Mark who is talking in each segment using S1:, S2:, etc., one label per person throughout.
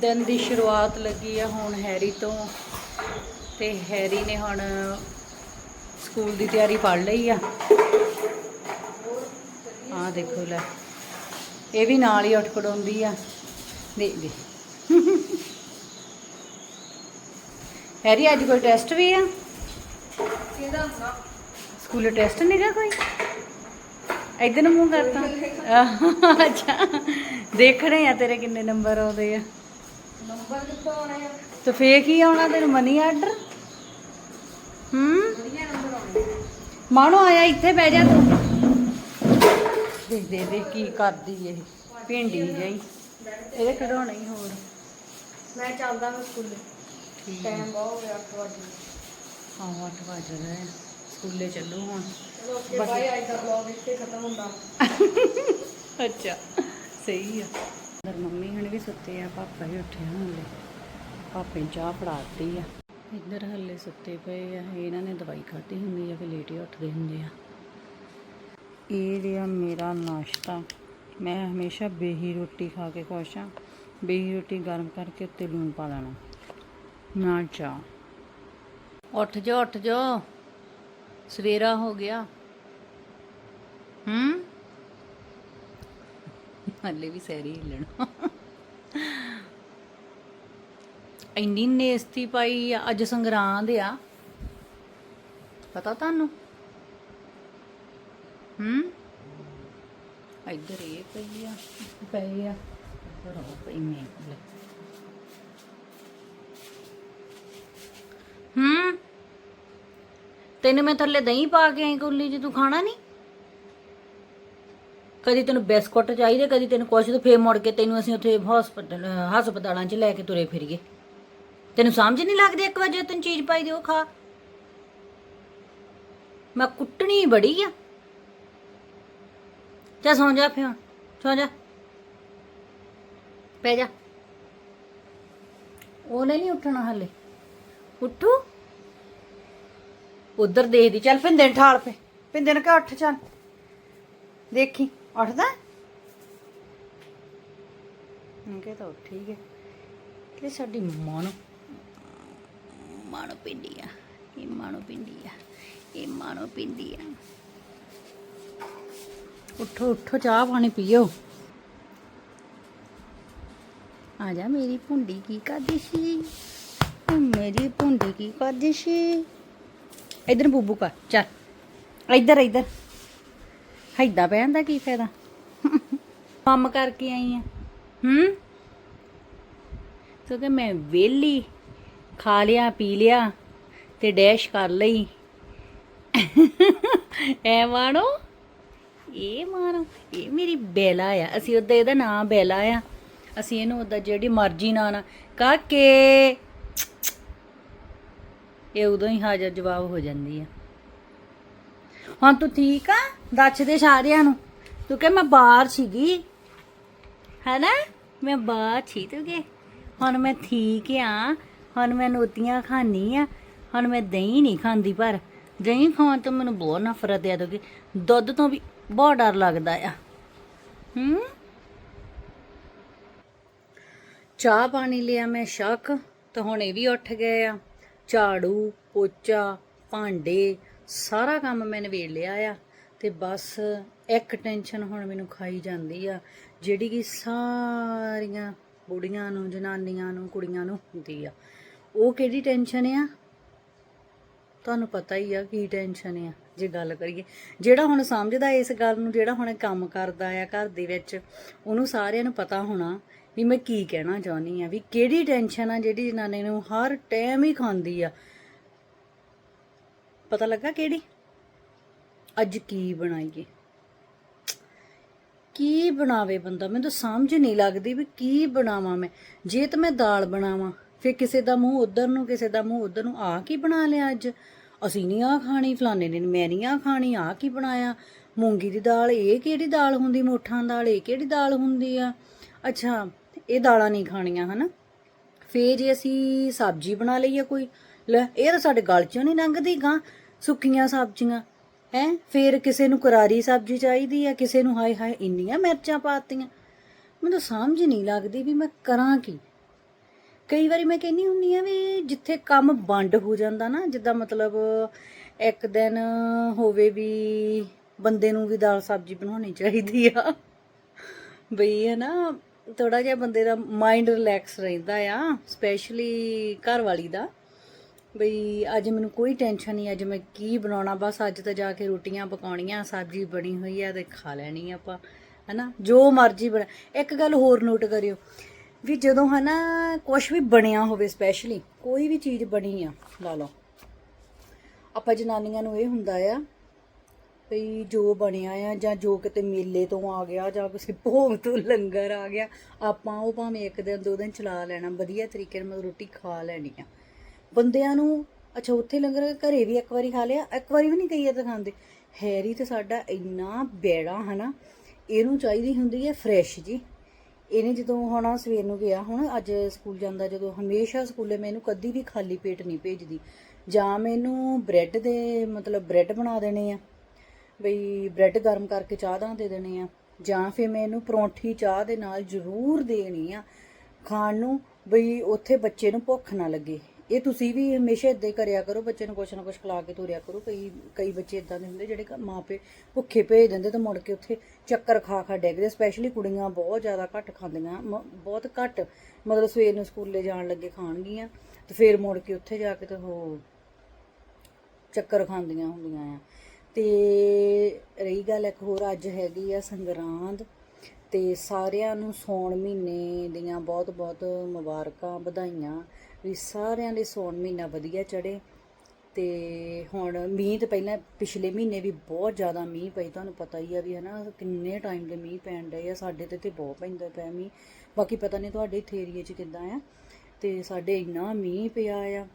S1: ਦਿਨ ਦੀ ਸ਼ੁਰੂਆਤ ਲੱਗੀ ਆ ਹੁਣ ਹੈਰੀ ਤੋਂ ਤੇ ਹੈਰੀ ਨੇ ਹੁਣ ਸਕੂਲ ਦੀ ਤਿਆਰੀ ਪੜ ਲਈ ਆ। ਆ ਦੇਖੋ ਲੈ ਇਹ ਵੀ ਨਾਲ ਹੀ ਉੱਠ ਖੜੋਂਦੀ ਆ। ਦੇ ਦੇ ਹੈਰੀ ਅੱਜ ਕੋਈ ਟੈਸਟ ਵੀ ਆ?
S2: ਕਿਹਦਾ
S1: ਸਕੂਲ ਟੈਸਟ ਨਹੀਂਗਾ ਕੋਈ? ਇਧਰ ਨੂੰ ਮੂੰਹ ਕਰਤਾ। ਅੱਛਾ। ਦੇਖਣੇ ਆ ਤੇਰੇ ਕਿੰਨੇ ਨੰਬਰ ਆਉਂਦੇ ਆ।
S2: ਨੰਬਰ ਕਿੱਥੋਂ ਆਉਣੇ ਆ
S1: ਤੇ ਫੇਰ ਕੀ ਆਉਣਾ ਤੈਨੂੰ ਮਨੀ ਆਰਡਰ ਹੂੰ?
S2: ਵਧੀਆ ਨੰਬਰ ਆਉਣੇ
S1: ਮਾਣੋ ਆਇਆ ਇੱਥੇ ਬਹਿ ਜਾ ਤੂੰ। ਦੇ ਦੇ ਦੇ ਕੀ ਕਰਦੀ ਇਹ? ਭਿੰਡੀ ਜਈ ਇਹਦੇ ਖਿਡੌਣੇ ਹੀ ਹੋਰ?
S2: ਮੈਂ ਚੱਲਦਾ ਮੈਂ ਸਕੂਲੇ।
S1: ਠੀਕ।
S2: ਟਾਈਮ ਬਹੁਤ ਹੋ ਗਿਆ 8 ਵਜੇ
S1: ਹਾਂ 8 ਵਜ ਰਹੇ ਆ। ਸਕੂਲੇ ਚੱਲੂ ਹੁਣ।
S2: ਚਲੋ ਓਕੇ ਬਾਏ ਅੱਜ ਦਾ ਵਲੌਗ ਇੱਥੇ ਖਤਮ ਹੁੰਦਾ।
S1: ਅੱਛਾ ਸਹੀ ਆ। ਅੰਦਰ ਮੰਮੀ ਹੁਣ ਵੀ ਸੁੱਤੇ ਆ, ਪਾਪਾ ਵੀ ਉੱਠਿਆ ਹਲੇ। ਪਾਪੇ ਚਾਹ ਫੜਾਤੀ ਆ। ਇੱਧਰ ਹੱਲੇ ਸੁੱਤੇ ਪਏ ਆ, ਇਹਨਾਂ ਨੇ ਦਵਾਈ ਖਾਧੀ ਹੁੰਦੀ ਆ ਫਿਰ ਲੇਟ ਉੱਠਦੇ ਹੁੰਦੇ ਆ। ਇਹ ਰਿਹਾ ਮੇਰਾ ਨਾਸ਼ਤਾ। ਮੈਂ ਹਮੇਸ਼ਾ ਬੇਹੀ ਰੋਟੀ ਖਾ ਕੇ ਖੁਸ਼ ਆ। ਬੇਹੀ ਰੋਟੀ ਗਰਮ ਕਰਕੇ ਉੱਤੇ ਲੂਣ ਪਾ ਲੈਣਾ। ਨਾ ਚਾਹ। ਉੱਠ ਜਾ ਉੱਠ ਜਾ ਸਵੇਰਾ ਹੋ ਗਿਆ। ਹੂੰ? ਹਲੇ ਵੀ ਸੈਰੀ ਹਿੱਲਣ। ਇੰਨੀ ਨੇਸਤੀ ਪਾਈ ਆ, ਅੱਜ ਸੰਗਰਾਂਦ ਆ। ਪਤਾ ਤੁਹਾਨੂੰ? ਹੂੰ? ਇੱਧਰ ਇਹ ਪਈ ਆ ਪਈ ਆ। ਇੱਧਰ ਉਹ ਪਈ ਮੈਂ ਹੂੰ? ਤੈਨੂੰ ਮੈਂ ਥੱਲੇ ਦਹੀਂ ਪਾ ਕੇ ਆਈ, ਕੁੱਲੀ, ਜੀ ਤੂੰ ਖਾਣਾ ਨਹੀਂ ਕਦੀ ਤੈਨੂੰ ਬਿਸਕੁਟ ਚਾਹੀਦੇ, ਕਦੀ ਤੈਨੂੰ ਕੁਛ, ਤੇ ਫੇਰ ਮੁੜ ਕੇ ਤੈਨੂੰ ਅਸੀਂ ਉੱਥੇ ਹਸਪਤਾਲ ਹਸਪਤਾਲਾਂ 'ਚ ਲੈ ਕੇ ਤੁਰੇ ਫਿਰੀਏ। ਤੈਨੂੰ ਸਮਝ ਨਹੀਂ ਲੱਗਦੀ ਇੱਕ ਵਾਰ ਜੇ ਤੈਨੂੰ ਚੀਜ਼ ਪਾਈ ਦਿਓ ਖਾ। ਮੈਂ ਕੁੱਟਣੀ ਬੜੀ ਆ। ਜਾ ਸੌਂ ਜਾ ਫਿਰ, ਸੌਂ ਜਾ। ਪੈ ਜਾ। ਉਹਨੇ ਨਹੀਂ ਉੱਠਣਾ ਹਲੇ। ਉੱਠੂ? ਉਧਰ ਦੇਖਦੀ, ਚੱਲ ਪਿੰਦੇ ਠਾਲ ਪੇ ਪਿੰਦੇ ਨੇ ਕਹ ਉੱਠ ਚੱਲ। ਦੇਖੀ। ਉੱਠਦਾ? ਮੈਂ ਤਾਂ ਉੱਠ ਹੀ। ਗਿਆ ਕਿ ਸਾਡੀ ਮੰਮਾ ਨੂੰ ਮਾਣੋ ਪਿੰਡੀ ਆ। ਇਹ ਮਾਣੋ ਪਿੰਡੀ ਆ। ਇਹ ਮਾਣੋ ਪਿੰਡੀ ਆ। ਉੱਠੋ ਉੱਠੋ, ਚਾਹ ਪਾਣੀ ਪੀਓ। ਆ ਜਾ ਮੇਰੀ ਭੁੰਡੀ ਕੀ ਕਰਦੀ ਸੀ? ਮੇਰੀ ਭੁੰਡੀ ਕੀ ਕਰਦੀ ਸੀ? ਇਧਰ ਬੂਬੂ ਕਰ ਚੱਲ। ਇਧਰ ਇਧਰ। ਹੈਦਾ ਪੈਣ ਦਾ ਕੀ ਫਾਇਦਾ? ਕੰਮ ਕਰਕੇ ਆਈ ਆ। ਹੂੰ? ਤੋ ਕਿ ਮੈਂ ਵੇਲੀ ਖਾ ਲਿਆ, ਪੀ ਲਿਆ ਤੇ ਡੈਸ਼ ਕਰ ਲਈ। ਐ ਮਾਣੋ? ਇਹ ਮਾਣੋ, ਇਹ ਮੇਰੀ ਬੈਲਾ ਆ। ਅਸੀਂ ਉਹਦਾ ਇਹਦਾ ਨਾਮ ਬੈਲਾ ਆ। ਅਸੀਂ ਇਹਨੂੰ ਉਹਦਾ ਜਿਹੜੀ ਮਰਜ਼ੀ ਨਾਂ ਨਾ ਕਾਕੇ! ਇਹ ਉਦੋਂ ਹੀ ਹਾਜ਼ਰ ਜਵਾਬ ਹੋ ਜਾਂਦੀ ਆ। ਹੁਣ ਤੂੰ ਠੀਕ ਆ? ਦੱਸ ਦੇ ਸਾਰਿਆਂ ਨੂੰ ਤੂੰ ਕਿ ਮੈਂ ਬਾਹਰ ਸੀਗੀ। ਹੈਨਾ? ਮੈਂ ਬਾਹਰ ਸੀ ਤੂੰ ਹੁਣ ਮੈਂ ਠੀਕ ਆ, ਹੁਣ ਮੈਂ ਨੋਤੀਆਂ ਖਾਣੀ ਆ, ਹੁਣ ਮੈਂ ਦਹੀਂ ਨਹੀਂ ਖਾਂਦੀ ਪਰ ਦਹੀਂ ਖਾਣ ਤੋਂ ਮੈਨੂੰ ਬਹੁਤ ਨਫ਼ਰਤ ਆ ਦੋਗੇ ਦੁੱਧ ਤੋਂ ਵੀ ਬਹੁਤ ਡਰ ਲੱਗਦਾ ਆ। ਹੂੰ? ਚਾਹ ਪਾਣੀ ਲਿਆ ਮੈਂ ਸ਼ੱਕ, ਤਾਂ ਹੁਣ ਇਹ ਵੀ ਉੱਠ ਗਏ ਆ। ਝਾੜੂ, ਪੋਚਾ, ਭਾਂਡੇ, ਸਾਰਾ ਕੰਮ ਮੈਂ ਨਵੇੜ ਲਿਆ ਆ। ਤੇ ਬਸ ਇੱਕ ਟੈਨਸ਼ਨ ਹੁਣ ਮੈਨੂੰ ਖਾਈ ਜਾਂਦੀ ਆ, ਜਿਹੜੀ ਕਿ ਸਾਰੀਆਂ ਬੁੜੀਆਂ ਨੂੰ, ਜਨਾਨੀਆਂ ਨੂੰ, ਕੁੜੀਆਂ ਨੂੰ ਹੁੰਦੀ ਆ। ਉਹ ਕਿਹੜੀ ਟੈਨਸ਼ਨ ਆ? ਤੁਹਾਨੂੰ ਪਤਾ ਹੀ ਆ ਕੀ ਟੈਨਸ਼ਨ ਆ, ਜੇ ਗੱਲ ਕਰੀਏ। ਜਿਹੜਾ ਹੁਣ ਸਮਝਦਾ ਇਸ ਗੱਲ ਨੂੰ, ਜਿਹੜਾ ਹੁਣ ਕੰਮ ਕਰਦਾ ਆ ਘਰ ਦੇ ਵਿੱਚ, ਉਹਨੂੰ ਸਾਰਿਆਂ ਨੂੰ ਪਤਾ ਹੋਣਾ ਵੀ ਮੈਂ ਕੀ ਕਹਿਣਾ ਚਾਹੁੰਦੀ ਆ, ਵੀ ਕਿਹੜੀ ਟੈਨਸ਼ਨ ਆ ਜਿਹੜੀ ਜਨਾਨੀ ਨੂੰ ਹਰ ਟਾਈਮ ਹੀ ਖਾਂਦੀ ਆ। ਪਤਾ ਲੱਗਾ ਕਿਹੜੀ? ਅੱਜ ਕੀ ਬਣਾਈਏ? ਕੀ ਬਣਾਵੇ ਬੰਦਾ? ਮੈਨੂੰ ਤਾਂ ਸਮਝ ਨਹੀਂ ਲੱਗਦੀ ਵੀ ਕੀ ਬਣਾਵਾਂ ਮੈਂ। ਜੇ ਤਾਂ ਮੈਂ ਦਾਲ ਬਣਾਵਾਂ, ਫਿਰ ਕਿਸੇ ਦਾ ਮੂੰਹ ਉਧਰ ਨੂੰ, ਕਿਸੇ ਦਾ ਮੂੰਹ ਉਧਰ ਨੂੰ ਆ ਕੀ ਬਣਾ ਲਿਆ ਅੱਜ? ਅਸੀਂ ਨਹੀਂ ਆ ਖਾਣੀ, ਫਲਾਣੇ ਨੇ, ਮੈਂ ਨਹੀਂ ਆ ਖਾਣੀ ਆ ਕੀ ਬਣਾਇਆ? ਮੂੰਗੀ ਦੀ ਦਾਲ, ਇਹ ਕਿਹੜੀ ਦਾਲ ਹੁੰਦੀ? ਮੋਠਾਂ ਦਾਲ, ਇਹ ਕਿਹੜੀ ਦਾਲ ਹੁੰਦੀ ਆ? ਅੱਛਾ, ਇਹ ਦਾਲਾਂ ਨਹੀਂ ਖਾਣੀਆਂ, ਹਨਾ? ਫੇਰ ਜੇ ਅਸੀਂ ਸਬਜ਼ੀ ਬਣਾ ਲਈਏ ਕੋਈ, ਲੈ, ਇਹ ਤਾਂ ਸਾਡੇ ਗਲ ਚੋਂ ਨਹੀਂ ਲੰਘਦੀ ਗਾਂ, ਸੁੱਕੀਆਂ ਸਬਜ਼ੀਆਂ। ਹੈ? ਫਿਰ ਕਿਸੇ ਨੂੰ ਕਰਾਰੀ ਸਬਜ਼ੀ ਚਾਹੀਦੀ ਆ, ਕਿਸੇ ਨੂੰ ਹਾਏ ਹਾਏ ਇੰਨੀਆਂ ਮਿਰਚਾਂ ਪਾਤੀਆਂ। ਮੈਨੂੰ ਸਮਝ ਨਹੀਂ ਲੱਗਦੀ ਵੀ ਮੈਂ ਕਰਾਂ ਕੀ। ਕਈ ਵਾਰੀ ਮੈਂ ਕਹਿੰਨੀ ਹੁੰਨੀ ਆ ਵੀ ਜਿੱਥੇ ਕੰਮ ਵੰਡ ਹੋ ਜਾਂਦਾ ਨਾ, ਜਿੱਦਾਂ ਮਤਲਬ ਇੱਕ ਦਿਨ ਹੋਵੇ ਵੀ ਬੰਦੇ ਨੂੰ ਵੀ ਦਾਲ ਸਬਜ਼ੀ ਬਣਾਉਣੀ ਚਾਹੀਦੀ ਆ। ਬਈ ਹੈ ਨਾ ਥੋੜਾ ਜਿਹਾ ਬੰਦੇ ਦਾ ਮਾਈਂਡ ਰਿਲੈਕਸ ਰਹਿੰਦਾ ਆ ਸਪੈਸ਼ਲੀ ਘਰ ਵਾਲੀ ਦਾ। ਬਈ ਅੱਜ ਮੈਨੂੰ ਕੋਈ ਟੈਨਸ਼ਨ ਨਹੀਂ, ਅੱਜ ਮੈਂ ਕੀ ਬਣਾਉਣਾ? ਬਸ ਅੱਜ ਤਾਂ ਜਾ ਕੇ ਰੋਟੀਆਂ ਪਕਾਉਣੀਆਂ, ਸਬਜ਼ੀ ਬਣੀ ਹੋਈ ਆ ਤੇ ਖਾ ਲੈਣੀ ਆਪਾਂ, ਹਨਾ? ਜੋ ਮਰਜ਼ੀ ਬਣਾ, ਇੱਕ ਗੱਲ ਹੋਰ ਨੋਟ ਕਰਿਓ ਵੀ ਜਦੋਂ ਹਨਾ ਕੁਝ ਵੀ ਬਣਿਆ ਹੋਵੇ ਸਪੈਸ਼ਲੀ ਕੋਈ ਵੀ ਚੀਜ਼ ਬਣੀ ਆ, ਲਾ ਲਓ। ਆਪਾਂ ਜਨਾਨੀਆਂ ਨੂੰ ਇਹ ਹੁੰਦਾ ਆ ਭਈ ਜੋ ਬਣਿਆ ਆ ਜਾਂ ਜੋ ਕਿਤੇ ਮੇਲੇ ਤੋਂ ਆ ਗਿਆ ਜਾਂ ਕਿਸੇ ਭੋਗ ਤੋਂ ਲੰਗਰ ਆ ਗਿਆ, ਆਪਾਂ ਉਹ ਭਾਵੇਂ ਇੱਕ ਦਿਨ, ਦੋ ਦਿਨ ਚਲਾ ਲੈਣਾ, ਵਧੀਆ ਤਰੀਕੇ ਨਾਲ ਮਤਲਬ ਰੋਟੀ ਖਾ ਲੈਣੀ ਆ। ਬੰਦਿਆਂ ਨੂੰ, ਅੱਛਾ, ਉੱਥੇ ਲੰਗਰ ਘਰੇ ਵੀ ਇੱਕ ਵਾਰੀ ਖਾ ਲਿਆ, ਇੱਕ ਵਾਰੀ ਵੀ ਨਹੀਂ ਕਈ ਤਾਂ ਖਾਂਦੇ। ਹੈਰੀ ਤੇ ਸਾਡਾ ਇੰਨਾ ਬੇੜਾ, ਹਨਾ, ਇਹਨੂੰ ਚਾਹੀਦੀ ਹੁੰਦੀ ਹੈ ਫਰੈਸ਼ ਜੀ। ਇਹਨੇ ਜਦੋਂ ਹੁਣ ਸਵੇਰ ਨੂੰ ਗਿਆ, ਹੁਣ ਅੱਜ ਸਕੂਲ ਜਾਂਦਾ, ਜਦੋਂ ਹਮੇਸ਼ਾ ਸਕੂਲੇ ਮੈਨੂੰ ਕਦੀ ਵੀ ਖਾਲੀ ਪੇਟ ਨਹੀਂ ਭੇਜਦੀ। ਜਾਂ ਮੈਨੂੰ ਬ੍ਰੈਡ ਦੇ, ਮਤਲਬ ਬ੍ਰੈਡ ਬਣਾ ਦੇਣੇ ਆ, ਬਈ ਬ੍ਰੈਡ ਗਰਮ ਕਰਕੇ ਚਾਹ ਦਾ ਦੇ ਦੇਣੇ ਆ, ਜਾਂ ਫਿਰ ਮੈਂ ਇਹਨੂੰ ਪਰੌਂਠੀ ਚਾਹ ਦੇ ਨਾਲ ਜ਼ਰੂਰ ਦੇਣੀ ਆ, ਖਾਣ ਨੂੰ, ਬਈ ਉੱਥੇ ਬੱਚੇ ਨੂੰ ਭੁੱਖ ਨਾ ਲੱਗੇ। ਇਹ ਤੁਸੀਂ ਵੀ ਹਮੇਸ਼ਾ ਇਦਾਂ ਹੀ ਕਰਿਆ ਕਰੋ, ਬੱਚੇ ਨੂੰ ਕੁਛ ਨਾ ਕੁਛ ਖਿਲਾ ਕੇ ਤੋਰਿਆ ਕਰੋ। ਕਈ ਕਈ ਬੱਚੇ ਇਦਾਂ ਦੇ ਹੁੰਦੇ ਜਿਹੜੇ ਘ- ਮਾਂ ਪਿਓ ਭੁੱਖੇ ਭੇਜ ਦਿੰਦੇ ਤੇ ਮੁੜ ਕੇ ਉੱਥੇ ਚੱਕਰ ਖਾ ਖਾ ਡਿੱਗਦੇ ਸਪੈਸ਼ਲੀ ਕੁੜੀਆਂ ਬਹੁਤ ਜ਼ਿਆਦਾ ਘੱਟ ਖਾਂਦੀਆਂ, ਮ- ਬਹੁਤ ਘੱਟ। ਮਤਲਬ ਸਵੇਰ ਨੂੰ ਸਕੂਲੇ ਜਾਣ ਲੱਗੇ ਖਾਣਗੀਆਂ ਤੇ ਫਿਰ ਮੁੜ ਕੇ ਉੱਥੇ ਜਾ ਕੇ ਤਾਂ ਉਹ ਚੱਕਰ ਖਾਂਦੀਆਂ ਹੁੰਦੀਆਂ ਆ। ਤੇ ਰਹੀ ਗੱਲ ਇੱਕ ਹੋਰ, ਅੱਜ ਹੈਗੀ ਆ ਸੰਗਰਾਂਦ ਤੇ ਸਾਰਿਆਂ ਨੂੰ ਸੌਣ ਮਹੀਨੇ ਦੀਆਂ ਬਹੁਤ ਬਹੁਤ ਮੁਬਾਰਕਾਂ ਵਧਾਈਆਂ। ਵੀ ਸਾਰਿਆਂ ਦੇ ਸੌਣ ਮਹੀਨਾ ਵਧੀਆ ਚੜੇ ਤੇ ਹੁਣ ਮੀਂਹ ਤੇ ਪਹਿਲਾਂ ਪਿਛਲੇ ਮਹੀਨੇ ਵੀ ਬਹੁਤ ਜ਼ਿਆਦਾ ਮੀਂਹ ਪਈ, ਤੁਹਾਨੂੰ ਪਤਾ ਹੀ ਆ ਵੀ ਹਨਾ ਕਿੰਨੇ ਟਾਈਮ ਦੇ ਮੀਂਹ ਪੈਣ ਡਏ ਆ, ਸਾਡੇ ਤੇ ਤੇ ਬਹੁਤ ਪੈਂਦਾ ਪਿਆ ਮੀਂਹ। ਬਾਕੀ ਪਤਾ ਨਹੀਂ ਤੁਹਾਡੇ ਇੱਥੇ ਏਰੀਏ 'ਚ ਕਿੱਦਾਂ ਆ, ਤੇ ਸਾਡੇ ਇੰਨਾ ਮੀਂਹ ਪਿਆ ਆ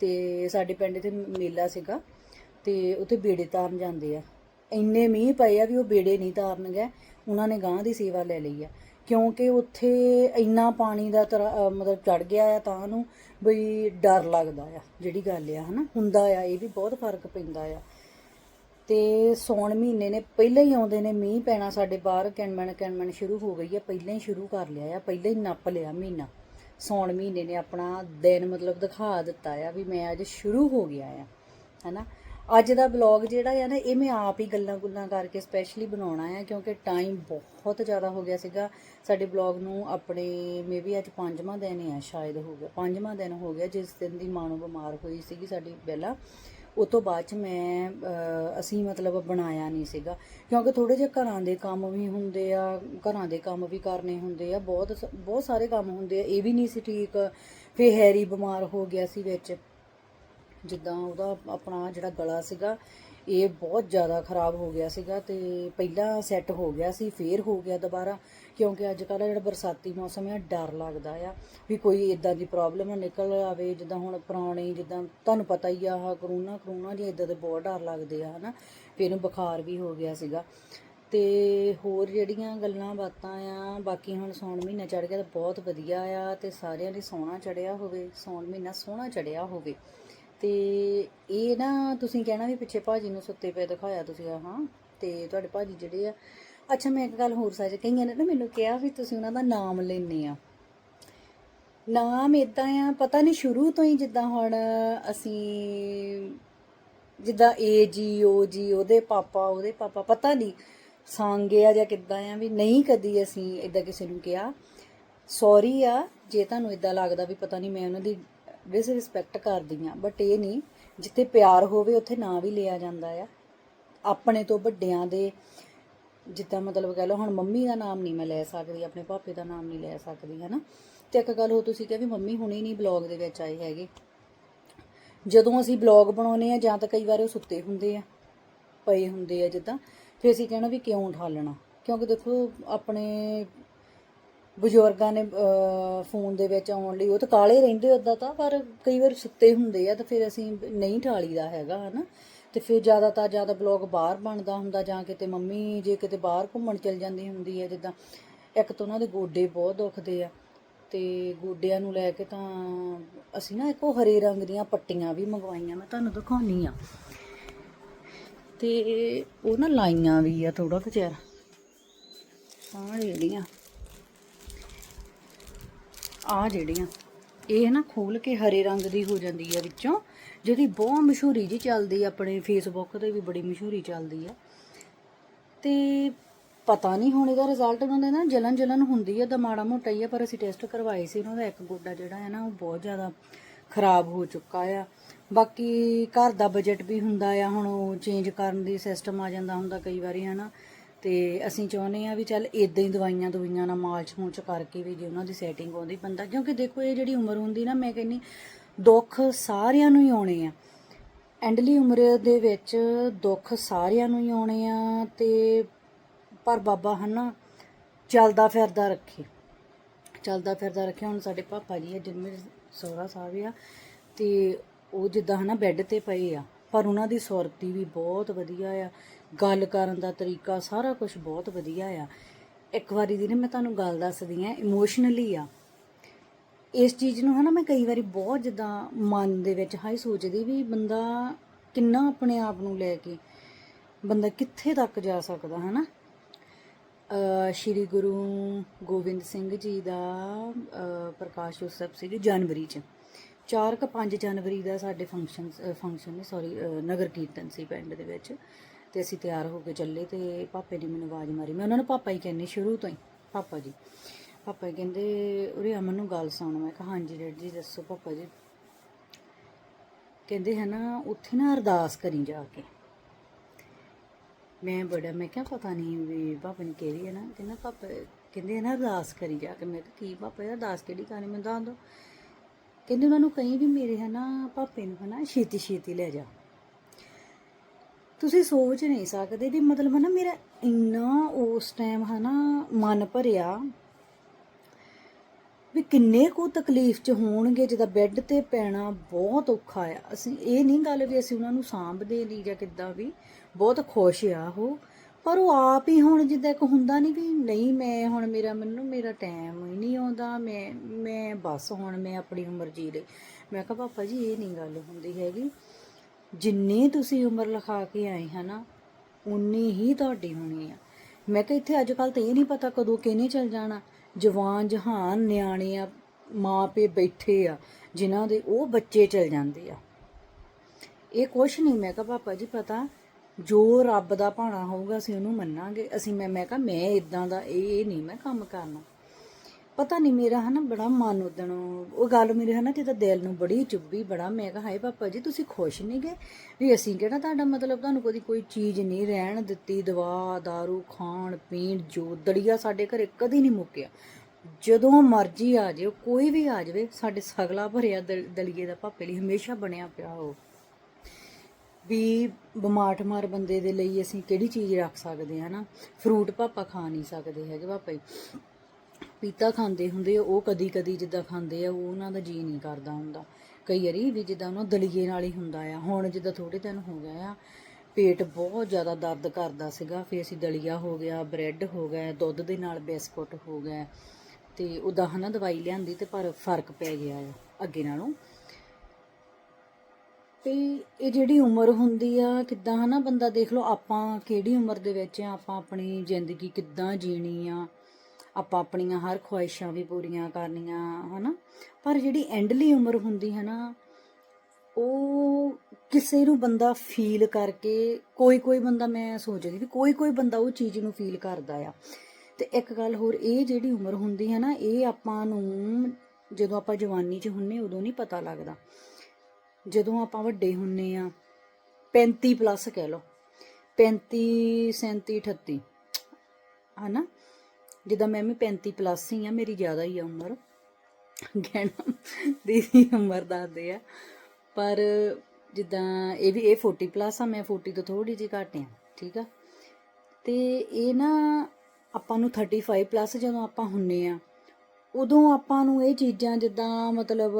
S1: ਤੇ ਸਾਡੇ ਪਿੰਡ ਤੇ ਮੇਲਾ ਸੀਗਾ ਤੇ ਉੱਥੇ ਬੇੜੇ ਤਾਰਨ ਜਾਂਦੇ ਆ। ਇੰਨੇ ਮੀਂਹ ਪਏ ਆ ਵੀ ਉਹ ਬੇੜੇ ਨਹੀਂ ਤਾਰਨ ਗਏ ਉਹਨਾਂ ਨੇ ਗਾਂ ਦੀ ਸੇਵਾ ਲੈ ਲਈ ਆ। ਕਿਉਂਕਿ ਉੱਥੇ ਇੰਨਾ ਪਾਣੀ ਦਾ ਤਰਾ- ਮਤਲਬ ਚੜ ਗਿਆ ਆ ਤਾਂ ਨੂੰ ਬਈ ਡਰ ਲੱਗਦਾ ਆ, ਜਿਹੜੀ ਗੱਲ ਆ, ਹਨਾ? ਹੁੰਦਾ ਆ, ਇਹ ਵੀ ਬਹੁਤ ਫ਼ਰਕ ਪੈਂਦਾ ਆ। ਤੇ ਸੌਣ ਮਹੀਨੇ ਨੇ, ਪਹਿਲਾਂ ਹੀ ਆਉਂਦੇ ਨੇ ਮੀਂਹ ਪੈਣਾ ਸਾਡੇ ਬਾਹਰ ਕੈਨਮਨ ਕੈਨਮਨ ਸ਼ੁਰੂ ਹੋ ਗਈ ਆ, ਪਹਿਲਾਂ ਹੀ ਸ਼ੁਰੂ ਕਰ ਲਿਆ ਆ, ਪਹਿਲਾਂ ਹੀ ਨੱਪ ਲਿਆ ਮਹੀਨਾ। ਸੌਣ ਮਹੀਨੇ ਨੇ ਆਪਣਾ ਦਿਨ ਮਤਲਬ ਦਿਖਾ ਦਿੱਤਾ ਆ ਵੀ ਮੈਂ ਅੱਜ ਸ਼ੁਰੂ ਹੋ ਗਿਆ ਆ, ਹੈਨਾ? ਅੱਜ ਦਾ ਬਲੌਗ ਜਿਹੜਾ ਆ ਨਾ, ਇਹ ਮੈਂ ਆਪ ਹੀ ਗੱਲਾਂ ਗੁੱਲਾਂ ਕਰਕੇ ਸਪੈਸ਼ਲੀ ਬਣਾਉਣਾ ਆ, ਕਿਉਂਕਿ ਟਾਈਮ ਬਹੁਤ ਜ਼ਿਆਦਾ ਹੋ ਗਿਆ ਸੀਗਾ। ਸਾਡੇ ਬਲੌਗ ਨੂੰ ਆਪਣੇ ਮੇਬੀ ਅੱਜ ਪੰਜਵਾਂ ਦਿਨ ਹੀ ਆ, ਸ਼ਾਇਦ ਹੋ ਗਿਆ। ਪੰਜਵਾਂ ਦਿਨ ਹੋ ਗਿਆ ਜਿਸ ਦਿਨ ਦੀ ਮਾਂ ਨੂੰ ਬਿਮਾਰ ਹੋਈ ਸੀਗੀ ਸਾਡੀ ਪਹਿਲਾਂ ਉਹ ਤੋਂ ਬਾਅਦ ਚ ਮੈਂ ਅਸੀਂ ਮਤਲਬ ਬਣਾਇਆ ਨਹੀਂ ਸੀਗਾ। ਕਿਉਂਕਿ ਥੋੜੇ ਜਿਹੇ ਘਰਾਂ ਦੇ ਕੰਮ ਵੀ ਹੁੰਦੇ ਆ, ਘਰਾਂ ਦੇ ਕੰਮ ਵੀ ਕਰਨੇ ਹੁੰਦੇ ਆ। ਬਹੁਤ ਸ- ਬਹੁਤ ਸਾਰੇ ਕੰਮ ਹੁੰਦੇ ਆ। ਇਹ ਵੀ ਨਹੀਂ ਸੀ ਠੀਕ। ਫੇ ਹੈਰੀ ਬਿਮਾਰ ਹੋ ਗਿਆ ਸੀ ਵਿੱਚ। ਜਿੱਦਾਂ ਉਹਦਾ ਆਪਣਾ ਜਿਹੜਾ ਗਲਾ ਸੀਗਾ ਇਹ ਬਹੁਤ ਜ਼ਿਆਦਾ ਖਰਾਬ ਹੋ ਗਿਆ ਸੀਗਾ ਤੇ ਪਹਿਲਾਂ ਸੈੱਟ ਹੋ ਗਿਆ ਸੀ, ਫੇਰ ਹੋ ਗਿਆ ਦੁਬਾਰਾ, ਕਿਉਂਕਿ ਅੱਜ ਕੱਲ੍ਹ ਜਿਹੜਾ ਬਰਸਾਤੀ ਮੌਸਮ ਹੈ ਡਰ ਲੱਗਦਾ ਆ ਵੀ ਕੋਈ ਇਦਾਂ ਦੀ ਪ੍ਰੋਬਲਮ ਨਿਕਲ ਆਵੇ, ਜਿੱਦਾਂ ਹੁਣ ਪੁਰਾਣੇ, ਜਿੱਦਾਂ ਤੁਹਾਨੂੰ ਪਤਾ ਹੀ ਆ, ਆਹ ਕਰੋਨਾ ਕਰੋਨਾ ਦੀ ਇਦਾਂ ਦੇ ਬਹੁਤ ਡਰ ਲੱਗਦੇ ਆ, ਹਨਾ, ਫਿਰ ਇਹਨੂੰ ਬੁਖਾਰ ਵੀ ਹੋ ਗਿਆ ਸੀਗਾ। ਤੇ ਹੋਰ ਜਿਹੜੀਆਂ ਗੱਲਾਂ ਬਾਤਾਂ ਆ, ਬਾਕੀ ਹੁਣ ਸੌਣ ਮਹੀਨਾ ਚੜ ਗਿਆ ਤਾਂ ਬਹੁਤ ਵਧੀਆ ਆ, ਤੇ ਸਾਰਿਆਂ ਲਈ ਸੋਹਣਾ ਚੜਿਆ ਹੋਵੇ, ਸੌਣ ਮਹੀਨਾ ਸੋਹਣਾ ਚੜਿਆ ਹੋਵੇ। ਤੇ ਇਹ ਨਾ ਤੁਸੀਂ ਕਹਿਣਾ ਵੀ ਪਿੱਛੇ ਭਾਜੀ ਨੂੰ ਸੁੱਤੇ ਪਏ ਦਿਖਾਇਆ ਤੁਸੀਂ ਆ, ਹਾਂ। ਤੇ ਤੁਹਾਡੇ ਭਾਜੀ ਜਿਹੜੇ ਆ, ਅੱਛਾ ਮੈਂ ਇੱਕ ਗੱਲ ਹੋਰ ਸੱਚ ਕਈਆਂ ਨੇ ਨਾ, ਮੈਨੂੰ ਕਿਹਾ ਵੀ ਤੁਸੀਂ ਉਹਨਾਂ ਦਾ ਨਾਮ ਲੈਣੇ ਆ। ਨਾਮ ਇਦਾਂ ਆ, ਪਤਾ ਨਹੀਂ ਸ਼ੁਰੂ ਤੋਂ ਹੀ ਜਿੱਦਾਂ ਹੁਣ ਅਸੀਂ ਜਿੱਦਾਂ ਏ ਜੀ ਓ ਜੀ ਉਹਦੇ ਪਾਪਾ ਉਹਦੇ ਪਾਪਾ, ਪਤਾ ਨਹੀਂ ਸਾਂਗੇ ਆ ਜਾਂ ਕਿੱਦਾਂ ਆ ਵੀ ਨਹੀਂ ਕਦੀ ਅਸੀਂ ਇਦਾਂ ਕਿਸੇ ਨੂੰ ਕਿਹਾ। ਸੌਰੀ ਆ, ਜੇ ਤੁਹਾਨੂੰ ਇਦਾਂ ਲੱਗਦਾ ਵੀ ਪਤਾ ਨਹੀਂ ਮੈਂ ਉਹਨਾਂ ਦੀ ਡਿਸਰਿਸਪੈਕਟ ਕਰਦੀ ਆ ਬਟ ਇਹ ਨਹੀਂ, ਜਿੱਥੇ ਪਿਆਰ ਹੋਵੇ ਉੱਥੇ ਨਾਂ ਵੀ ਲਿਆ ਜਾਂਦਾ ਆ। ਆਪਣੇ ਤੋਂ ਵੱਡਿਆਂ ਦੇ ਜਿੱਦਾਂ ਮਤਲਬ ਕਹਿ ਲਓ, ਹੁਣ ਮੰਮੀ ਦਾ ਨਾਮ ਨਹੀਂ ਮੈਂ ਲੈ ਸਕਦੀ, ਆਪਣੇ ਪਾਪੇ ਦਾ ਨਾਮ ਨਹੀਂ ਲੈ ਸਕਦੀ, ਹਨਾ? ਤੇ ਇੱਕ ਗੱਲ ਹੋ ਤੁਸੀਂ ਕਿਹਾ ਵੀ ਮੰਮੀ ਹੁਣੇ ਨਹੀਂ ਬਲੌਗ ਦੇ ਵਿੱਚ ਆਏ ਹੈਗੇ। ਜਦੋਂ ਅਸੀਂ ਬਲੌਗ ਬਣਾਉਨੇ ਆ ਜਾਂ ਤਾਂ ਕਈ ਵਾਰ ਉਹ ਸੁੱਤੇ ਹੁੰਦੇ ਆ, ਪਏ ਹੁੰਦੇ ਆ ਜਿੱਦਾਂ, ਫਿਰ ਅਸੀਂ ਕਹਿਣਾ ਵੀ ਕਿਉਂ ਉਠਾਲਣਾ ਕਿਉਂਕਿ ਦੇਖੋ, ਆਪਣੇ ਬਜ਼ੁਰਗਾਂ ਨੇ ਫੋਨ ਦੇ ਵਿੱਚ ਆਉਣ ਲਈ, ਉਹ ਤਾਂ ਕਾਲੇ ਰਹਿੰਦੇ ਉਦਾਂ ਤਾਂ, ਪਰ ਕਈ ਵਾਰ ਸੁੱਤੇ ਹੁੰਦੇ ਆ, ਤਾਂ ਫਿਰ ਅਸੀਂ ਨਹੀਂ ਠਾਲੀਦਾ ਹੈਗਾ, ਹਨਾ। ਤੇ ਫਿਰ ਜ਼ਿਆਦਾ ਤਾਂ ਜ਼ਿਆਦਾ ਬਲੌਗ ਬਾਹਰ ਬਣਦਾ ਹੁੰਦਾ, ਜਾਂ ਕਿਤੇ ਮੰਮੀ ਜੇ ਕਿਤੇ ਬਾਹਰ ਘੁੰਮਣ ਚਲ ਜਾਂਦੀ ਹੁੰਦੀ ਹੈ ਜਿੱਦਾਂ, ਇੱਕ ਤਾਂ ਉਹਨਾਂ ਦੇ ਗੋਡੇ ਬਹੁਤ ਦੁਖਦੇ ਆ, ਤੇ ਗੋਡਿਆਂ ਨੂੰ ਲੈ ਕੇ ਤਾਂ ਅਸੀਂ ਨਾ ਇੱਕ ਉਹ ਹਰੇ ਰੰਗ ਦੀਆਂ ਪੱਟੀਆਂ ਵੀ ਮੰਗਵਾਈਆਂ, ਮੈਂ ਤੁਹਾਨੂੰ ਦਿਖਾਉਣੀ ਆ। ਤੇ ਉਹ ਨਾ ਲਾਈਆਂ ਵੀ ਆ ਥੋੜਾ ਕੁ ਚਿਰ, ਆਹ ਜਿਹੜੀਆਂ। ਆ ਜਿਹੜੀਆਂ, ਇਹ ਨਾ ਖੋਲ ਕੇ ਹਰੇ ਰੰਗ ਦੀ ਹੋ ਜਾਂਦੀ ਆ ਵਿੱਚੋਂ। ਜਿਹੜੀ ਬਹੁਤ ਮਸ਼ਹੂਰੀ ਜੀ ਚੱਲਦੀ ਆਪਣੇ ਫੇਸਬੁੱਕ ਤੇ ਵੀ ਬੜੀ ਮਸ਼ਹੂਰੀ ਚੱਲਦੀ ਆ। ਤੇ ਪਤਾ ਨਹੀਂ ਹੁਣ ਇਹਦਾ ਰਿਜ਼ਲਟ ਉਹਨਾਂ ਦੇ ਨਾ ਜਲਨ ਜਲਨ ਹੁੰਦੀ ਹੈ ਤਾਂ ਮਾੜਾ ਮੋਟਾ ਹੀ ਆ, ਪਰ ਅਸੀਂ ਟੈਸਟ ਕਰਵਾਏ ਸੀ ਉਹਨਾਂ ਦਾ, ਇੱਕ ਗੋਡਾ ਜਿਹੜਾ ਹੈ ਨਾ, ਉਹ ਬਹੁਤ ਜ਼ਿਆਦਾ ਖਰਾਬ ਹੋ ਚੁੱਕਾ ਆ। ਬਾਕੀ ਘਰ ਦਾ ਬਜਟ ਵੀ ਹੁੰਦਾ ਆ, ਹੁਣ ਉਹ ਚੇਂਜ ਕਰਨ ਦੀ ਸਿਸਟਮ ਆ ਜਾਂਦਾ ਹੁੰਦਾ ਕਈ ਵਾਰੀ, ਹਨਾ। ਤੇ ਅਸੀਂ ਚਾਹੁੰਦੇ ਆ ਵੀ ਚੱਲ ਇਦਾਂ ਹੀ ਦਵਾਈਆਂ ਦਵਾਈਆਂ ਨਾਲ ਮਾਲਚ ਮੂਲਚ ਕਰਕੇ ਵੀ ਜੇ ਉਹਨਾਂ ਦੀ ਸੈਟਿੰਗ ਆਉਂਦੀ ਬੰਦਾ, ਕਿਉਂਕਿ ਦੇਖੋ ਇਹ ਜਿਹੜੀ ਉਮਰ ਹੁੰਦੀ ਨਾ, ਮੈਂ ਕਹਿੰਨੀ ਦੁੱਖ ਸਾਰਿਆਂ ਨੂੰ ਹੀ ਆਉਣੇ ਆ। ਐਂਡਲੀ ਉਮਰ ਦੇ ਵਿੱਚ ਦੁੱਖ ਸਾਰਿਆਂ ਨੂੰ ਹੀ ਆਉਣੇ ਆ ਤੇ ਪਰ ਬਾਬਾ ਹਨਾ, ਚੱਲਦਾ ਫਿਰਦਾ ਰੱਖੇ। ਚੱਲਦਾ ਫਿਰਦਾ ਰੱਖੇ। ਹੁਣ ਸਾਡੇ ਪਾਪਾ ਜੀ ਆ ਜਿੰਮੇ ਸੋਹਰਾ ਸਾਹਿਬ ਆ ਤੇ ਉਹ ਜਿੱਦਾਂ ਹਨਾ ਬੈੱਡ ਤੇ ਪਏ ਆ, ਪਰ ਉਹਨਾਂ ਦੀ ਸੁਰਤੀ ਵੀ ਬਹੁਤ ਵਧੀਆ ਆ। ਗੱਲ ਕਰਨ ਦਾ ਤਰੀਕਾ ਸਾਰਾ ਕੁਝ ਬਹੁਤ ਵਧੀਆ ਆ। ਇੱਕ ਵਾਰੀ ਦੀ ਨਾ, ਮੈਂ ਤੁਹਾਨੂੰ ਗੱਲ ਦੱਸਦੀ ਆ ਇਮੋਸ਼ਨਲੀ ਆ। ਇਸ ਚੀਜ਼ ਨੂੰ ਹਨਾ ਮੈਂ ਕਈ ਵਾਰੀ ਬਹੁਤ ਜਿੱਦਾਂ ਮਨ ਦੇ ਵਿੱਚ ਹਾਈ ਸੋਚਦੀ ਵੀ ਬੰਦਾ ਕਿੰਨਾ ਆਪਣੇ ਆਪ ਨੂੰ ਲੈ ਕੇ ਬੰਦਾ ਕਿੱਥੇ ਤੱਕ ਜਾ ਸਕਦਾ ਹਨਾ। ਅ ਸ਼੍ਰੀ ਗੁਰੂ ਗੋਬਿੰਦ ਸਿੰਘ ਜੀ ਦਾ ਪ੍ਰਕਾਸ਼ ਉਤਸਵ ਸੀ ਜਨਵਰੀ ਚ। 4 ਕ 5 ਜਨਵਰੀ ਦਾ ਸਾਡੇ ਫੰਕਸ਼ਨ ਫੰਕਸ਼ਨ ਨੇ ਸੌਰੀ ਨਗਰ ਕੀਰਤਨ ਸੀ ਪਿੰਡ ਦੇ ਵਿੱਚ। ਤੇ ਅਸੀਂ ਤਿਆਰ ਹੋ ਕੇ ਚੱਲੇ ਤੇ ਪਾਪੇ ਨੇ ਮੈਨੂੰ ਆਵਾਜ਼ ਮਾਰੀ। ਮੈਂ ਉਹਨਾਂ ਨੂੰ ਪਾਪਾ ਹੀ ਕਹਿੰਨੀ ਸ਼ੁਰੂ ਤੋਂ ਹੀ, ਪਾਪਾ ਜੀ। ਪਾਪਾ ਜੀ ਕਹਿੰਦੇ, ਉਰੇ ਅਮਨ ਨੂੰ ਗੱਲ ਸੁਣ। ਮੈਂ ਕਿਹਾ, ਹਾਂਜੀ ਡੈਡ ਜੀ, ਦੱਸੋ ਪਾਪਾ ਜੀ। ਕਹਿੰਦੇ ਹੈ ਨਾ, ਉੱਥੇ ਨਾ ਅਰਦਾਸ ਕਰੀ ਜਾ ਕੇ। ਮੈਂ ਬੜਾ, ਮੈਂ ਕਿਹਾ, ਪਤਾ ਨਹੀਂ ਵੀ ਪਾਪਾ ਨੇ ਕਿਹੜੀ ਹੈ ਨਾ? ਕਹਿੰਦਾ, ਪਾਪਾ, ਕਹਿੰਦੇ ਹੈ ਨਾ, ਅਰਦਾਸ ਕਰੀ ਜਾ ਕੇ। ਮੈਂ ਕਿਹਾ, ਕੀ ਪਾਪਾ ਇਹ ਅਰਦਾਸ ਕਿਹੜੀ ਕਰਨੀ? ਮੈਨੂੰ ਦੱਸ ਦਿਓ। ਕਹਿੰਦੇ, ਉਹਨਾਂ ਨੂੰ ਕਹੀਂ ਵੀ ਮੇਰੇ ਹੈ ਨਾ, ਪਾਪੇ ਨੂੰ ਹੈ ਨਾ ਛੇਤੀ ਛੇਤੀ ਲੈ ਜਾ। ਤੁਸੀਂ ਸੋਚ ਨਹੀਂ ਸਕਦੇ ਵੀ ਮਤਲਬ ਹੈ ਨਾ ਮੇਰਾ ਇੰਨਾ ਉਸ ਟਾਈਮ ਹੈ ਨਾ ਮਨ ਭਰਿਆ ਵੀ ਕਿੰਨੇ ਕੁ ਤਕਲੀਫ ਚ ਹੋਣਗੇ ਜਿਹਦਾ ਬੈੱਡ ਤੇ ਪੈਣਾ ਬਹੁਤ ਔਖਾ ਆ। ਅਸੀਂ ਇਹ ਨਹੀਂ ਗੱਲ ਵੀ ਅਸੀਂ ਉਹਨਾਂ ਨੂੰ ਸਾਂਭਦੇ ਨਹੀਂ ਜਾਂ ਕਿੱਦਾਂ ਵੀ, ਬਹੁਤ ਖੁਸ਼ ਆ ਉਹ। ਪਰ ਉਹ ਆਪ ਹੀ ਹੁਣ ਜਿੱਦਾਂ ਇੱਕ ਹੁੰਦਾ ਨਹੀਂ ਵੀ ਨਹੀਂ ਮੈਂ ਹੁਣ ਮੇਰਾ ਮੈਨੂੰ ਮੇਰਾ ਟਾਈਮ ਹੀ ਨਹੀਂ ਆਉਂਦਾ, ਮੈਂ ਮੈਂ ਬਸ ਹੁਣ ਮੈਂ ਆਪਣੀ ਉਮਰ ਜੀ ਲਈ। ਮੈਂ ਕਿਹਾ ਪਾਪਾ ਜੀ ਇਹ ਨਹੀਂ ਗੱਲ ਹੁੰਦੀ ਹੈਗੀ। ਜਿੰਨੀ ਤੁਸੀਂ ਉਮਰ ਲਿਖਾ ਕੇ ਆਏ ਹਨਾ ਉਨੀ ਹੀ ਤੁਹਾਡੀ ਹੋਣੀ ਆ। ਮੈਂ ਕਿਹਾ ਇੱਥੇ ਅੱਜ ਕੱਲ ਤਾਂ ਇਹ ਨਹੀਂ ਪਤਾ ਕਦੋਂ ਕਿਹਨੇ ਚਲ ਜਾਣਾ। ਜਵਾਨ ਜਹਾਨ ਨਿਆਣੇ ਆ, ਮਾਂ ਪੇ ਬੈਠੇ ਆ, ਜਿਨ੍ਹਾਂ ਦੇ ਉਹ ਬੱਚੇ ਚਲ ਜਾਂਦੇ ਆ। ਇਹ ਕੁਛ ਨਹੀਂ, ਮੈਂ ਕਿਹਾ ਪਾਪਾ ਜੀ ਪਤਾ, ਜੋ ਰੱਬ ਦਾ ਭਾਣਾ ਹੋਊਗਾ ਅਸੀਂ ਉਹਨੂੰ ਮੰਨਾਂਗੇ। ਅਸੀਂ ਮੈਂ ਮੈਂ ਕਿਹਾ ਮੈਂ ਇਦਾਂ ਦਾ ਇਹ ਇਹ ਨਹੀਂ ਮੈਂ ਕੰਮ ਕਰਨਾ। ਪਤਾ ਨਹੀਂ ਮੇਰਾ ਹਨਾ ਬੜਾ ਮਨ ਉਦਣ, ਉਹ ਗੱਲ ਮੇਰੇ ਹਨਾ ਜਿੱਦਾਂ ਦਿਲ ਨੂੰ ਬੜੀ ਚੁੱਭੀ, ਬੜਾ ਮੈਂ ਕਿਹਾ, ਹਾਏ ਪਾਪਾ ਜੀ ਤੁਸੀਂ ਖੁਸ਼ ਨਹੀਂ ਗਏ ਵੀ ਅਸੀਂ ਕਿਹੜਾ ਤੁਹਾਡਾ ਮਤਲਬ ਤੁਹਾਨੂੰ ਕੋਈ ਕੋਈ ਚੀਜ਼ ਨਹੀਂ ਰਹਿਣ ਦਿੱਤੀ, ਦਵਾ दारू ਖਾਣ, ਪੀਣ, ਜੋ ਦਲੀਆ ਸਾਡੇ ਘਰੇ ਕਦੀ ਨਹੀਂ ਮੁੱਕਿਆ। ਜਦੋਂ ਮਰਜ਼ੀ ਆ ਜਾਏ ਕੋਈ ਵੀ ਆ ਜਾਵੇ, ਸਾਡੇ ਸਗਲਾ ਭਰਿਆ ਦਲੀਏ ਦਾ ਭਾਪੇ ਲਈ ਹਮੇਸ਼ਾ ਬਣਿਆ ਪਿਆ ਉਹ। ਵੀ ਬਿਮਾਰ ਠਮਾਰ ਬੰਦੇ ਦੇ ਲਈ ਅਸੀਂ ਕਿਹੜੀ ਚੀਜ਼ ਰੱਖ ਸਕਦੇ ਹਾਂ ਨਾ ਫਰੂਟ ਪਾਪਾ ਖਾ ਨਹੀਂ ਸਕਦੇ ਹੈਗੇ ਪਾਪਾ ਜੀ ਪੀਤਾ ਖਾਂਦੇ ਹੁੰਦੇ ਆ, ਉਹ ਕਦੀ ਕਦੀ ਜਿੱਦਾਂ ਖਾਂਦੇ ਆ ਉਹ ਉਹਨਾਂ ਦਾ ਜੀ ਨਹੀਂ ਕਰਦਾ ਹੁੰਦਾ। ਕਈ ਵਾਰੀ ਵੀ ਜਿੱਦਾਂ ਉਹਨਾਂ ਦਲੀਏ ਨਾਲ ਹੀ ਹੁੰਦਾ ਆ। ਹੁਣ ਜਿੱਦਾਂ ਥੋੜੇ ਦਿਨ ਹੋ ਗਏ ਆ ਪੇਟ ਬਹੁਤ ਜ਼ਿਆਦਾ ਦਰਦ ਕਰਦਾ ਸੀਗਾ। ਫਿਰ ਅਸੀਂ ਦਲੀਆ ਹੋ ਗਿਆ ਬ੍ਰੈਡ ਹੋ ਗਿਆ ਦੁੱਧ ਦੇ ਨਾਲ ਬਿਸਕੁਟ ਹੋ ਗਿਆ। ਤੇ ਉਦਾਂ ਹਨਾ ਦਵਾਈ ਲਿਆਂਦੀ ਤੇ ਪਰ ਫ਼ਰਕ ਪੈ ਗਿਆ ਆ ਅੱਗੇ ਨਾਲੋਂ। ਤੇ ਇਹ ਜਿਹੜੀ ਉਮਰ ਹੁੰਦੀ ਆ ਕਿੱਦਾਂ ਹਨਾ ਬੰਦਾ ਦੇਖ ਲਓ ਆਪਾਂ ਕਿਹੜੀ ਉਮਰ ਦੇ ਵਿੱਚ ਆ ਆਪਾਂ ਆਪਣੀ ਜ਼ਿੰਦਗੀ ਕਿੱਦਾਂ ਜੀਣੀ ਆ। ਆਪਾਂ ਆਪਣੀਆਂ ਹਰ ਖੁਆਇਸ਼ਾਂ ਵੀ ਪੂਰੀਆਂ ਕਰਨੀਆਂ, ਹਨਾ? ਪਰ ਜਿਹੜੀ ਐਂਡਲੀ ਉਮਰ ਹੁੰਦੀ ਹੈ ਨਾ, ਉਹ ਕਿਸੇ ਨੂੰ ਬੰਦਾ ਫੀਲ ਕਰਕੇ ਕੋਈ ਕੋਈ ਬੰਦਾ ਮੈਂ ਸੋਚਦੀ ਵੀ ਕੋਈ ਕੋਈ ਬੰਦਾ ਉਹ ਚੀਜ਼ ਨੂੰ ਫੀਲ ਕਰਦਾ ਆ। ਤੇ ਇੱਕ ਗੱਲ ਹੋਰ, ਇਹ ਜਿਹੜੀ ਉਮਰ ਹੁੰਦੀ ਹੈ ਨਾ, ਇਹ ਆਪਾਂ ਨੂੰ ਜਦੋਂ ਆਪਾਂ ਜਵਾਨੀ 'ਚ ਹੁੰਨੇ ਉਦੋਂ ਨਹੀਂ ਪਤਾ ਲੱਗਦਾ। ਜਦੋਂ ਆਪਾਂ ਵੱਡੇ ਹੁੰਨੇ ਆ 35 ਪਲੱਸ ਕਹਿ ਲਓ 35 37 38 ਹਨਾ? ਜਿੱਦਾਂ ਮੈਂ ਵੀ 35 ਪਲੱਸ ਹੀ ਆ, ਮੇਰੀ ਜ਼ਿਆਦਾ ਹੀ ਆ ਉਮਰ। ਗਹਿਣਾ ਦੀ ਉਮਰ ਦੱਸਦੇ ਆ। ਪਰ ਜਿੱਦਾਂ ਇਹ ਵੀ, ਇਹ 40 ਪਲੱਸ ਆ, ਮੈਂ 40 ਤੋਂ ਥੋੜੀ ਜਿਹੀ ਘੱਟ ਆ, ਠੀਕ ਆ। ਤੇ ਇਹ ਨਾ ਆਪਾਂ ਨੂੰ 35 ਪਲੱਸ ਜਦੋਂ ਆਪਾਂ ਹੁੰਨੇ ਆ, ਉਦੋਂ ਆਪਾਂ ਨੂੰ ਇਹ ਚੀਜ਼ਾਂ ਜਿੱਦਾਂ ਮਤਲਬ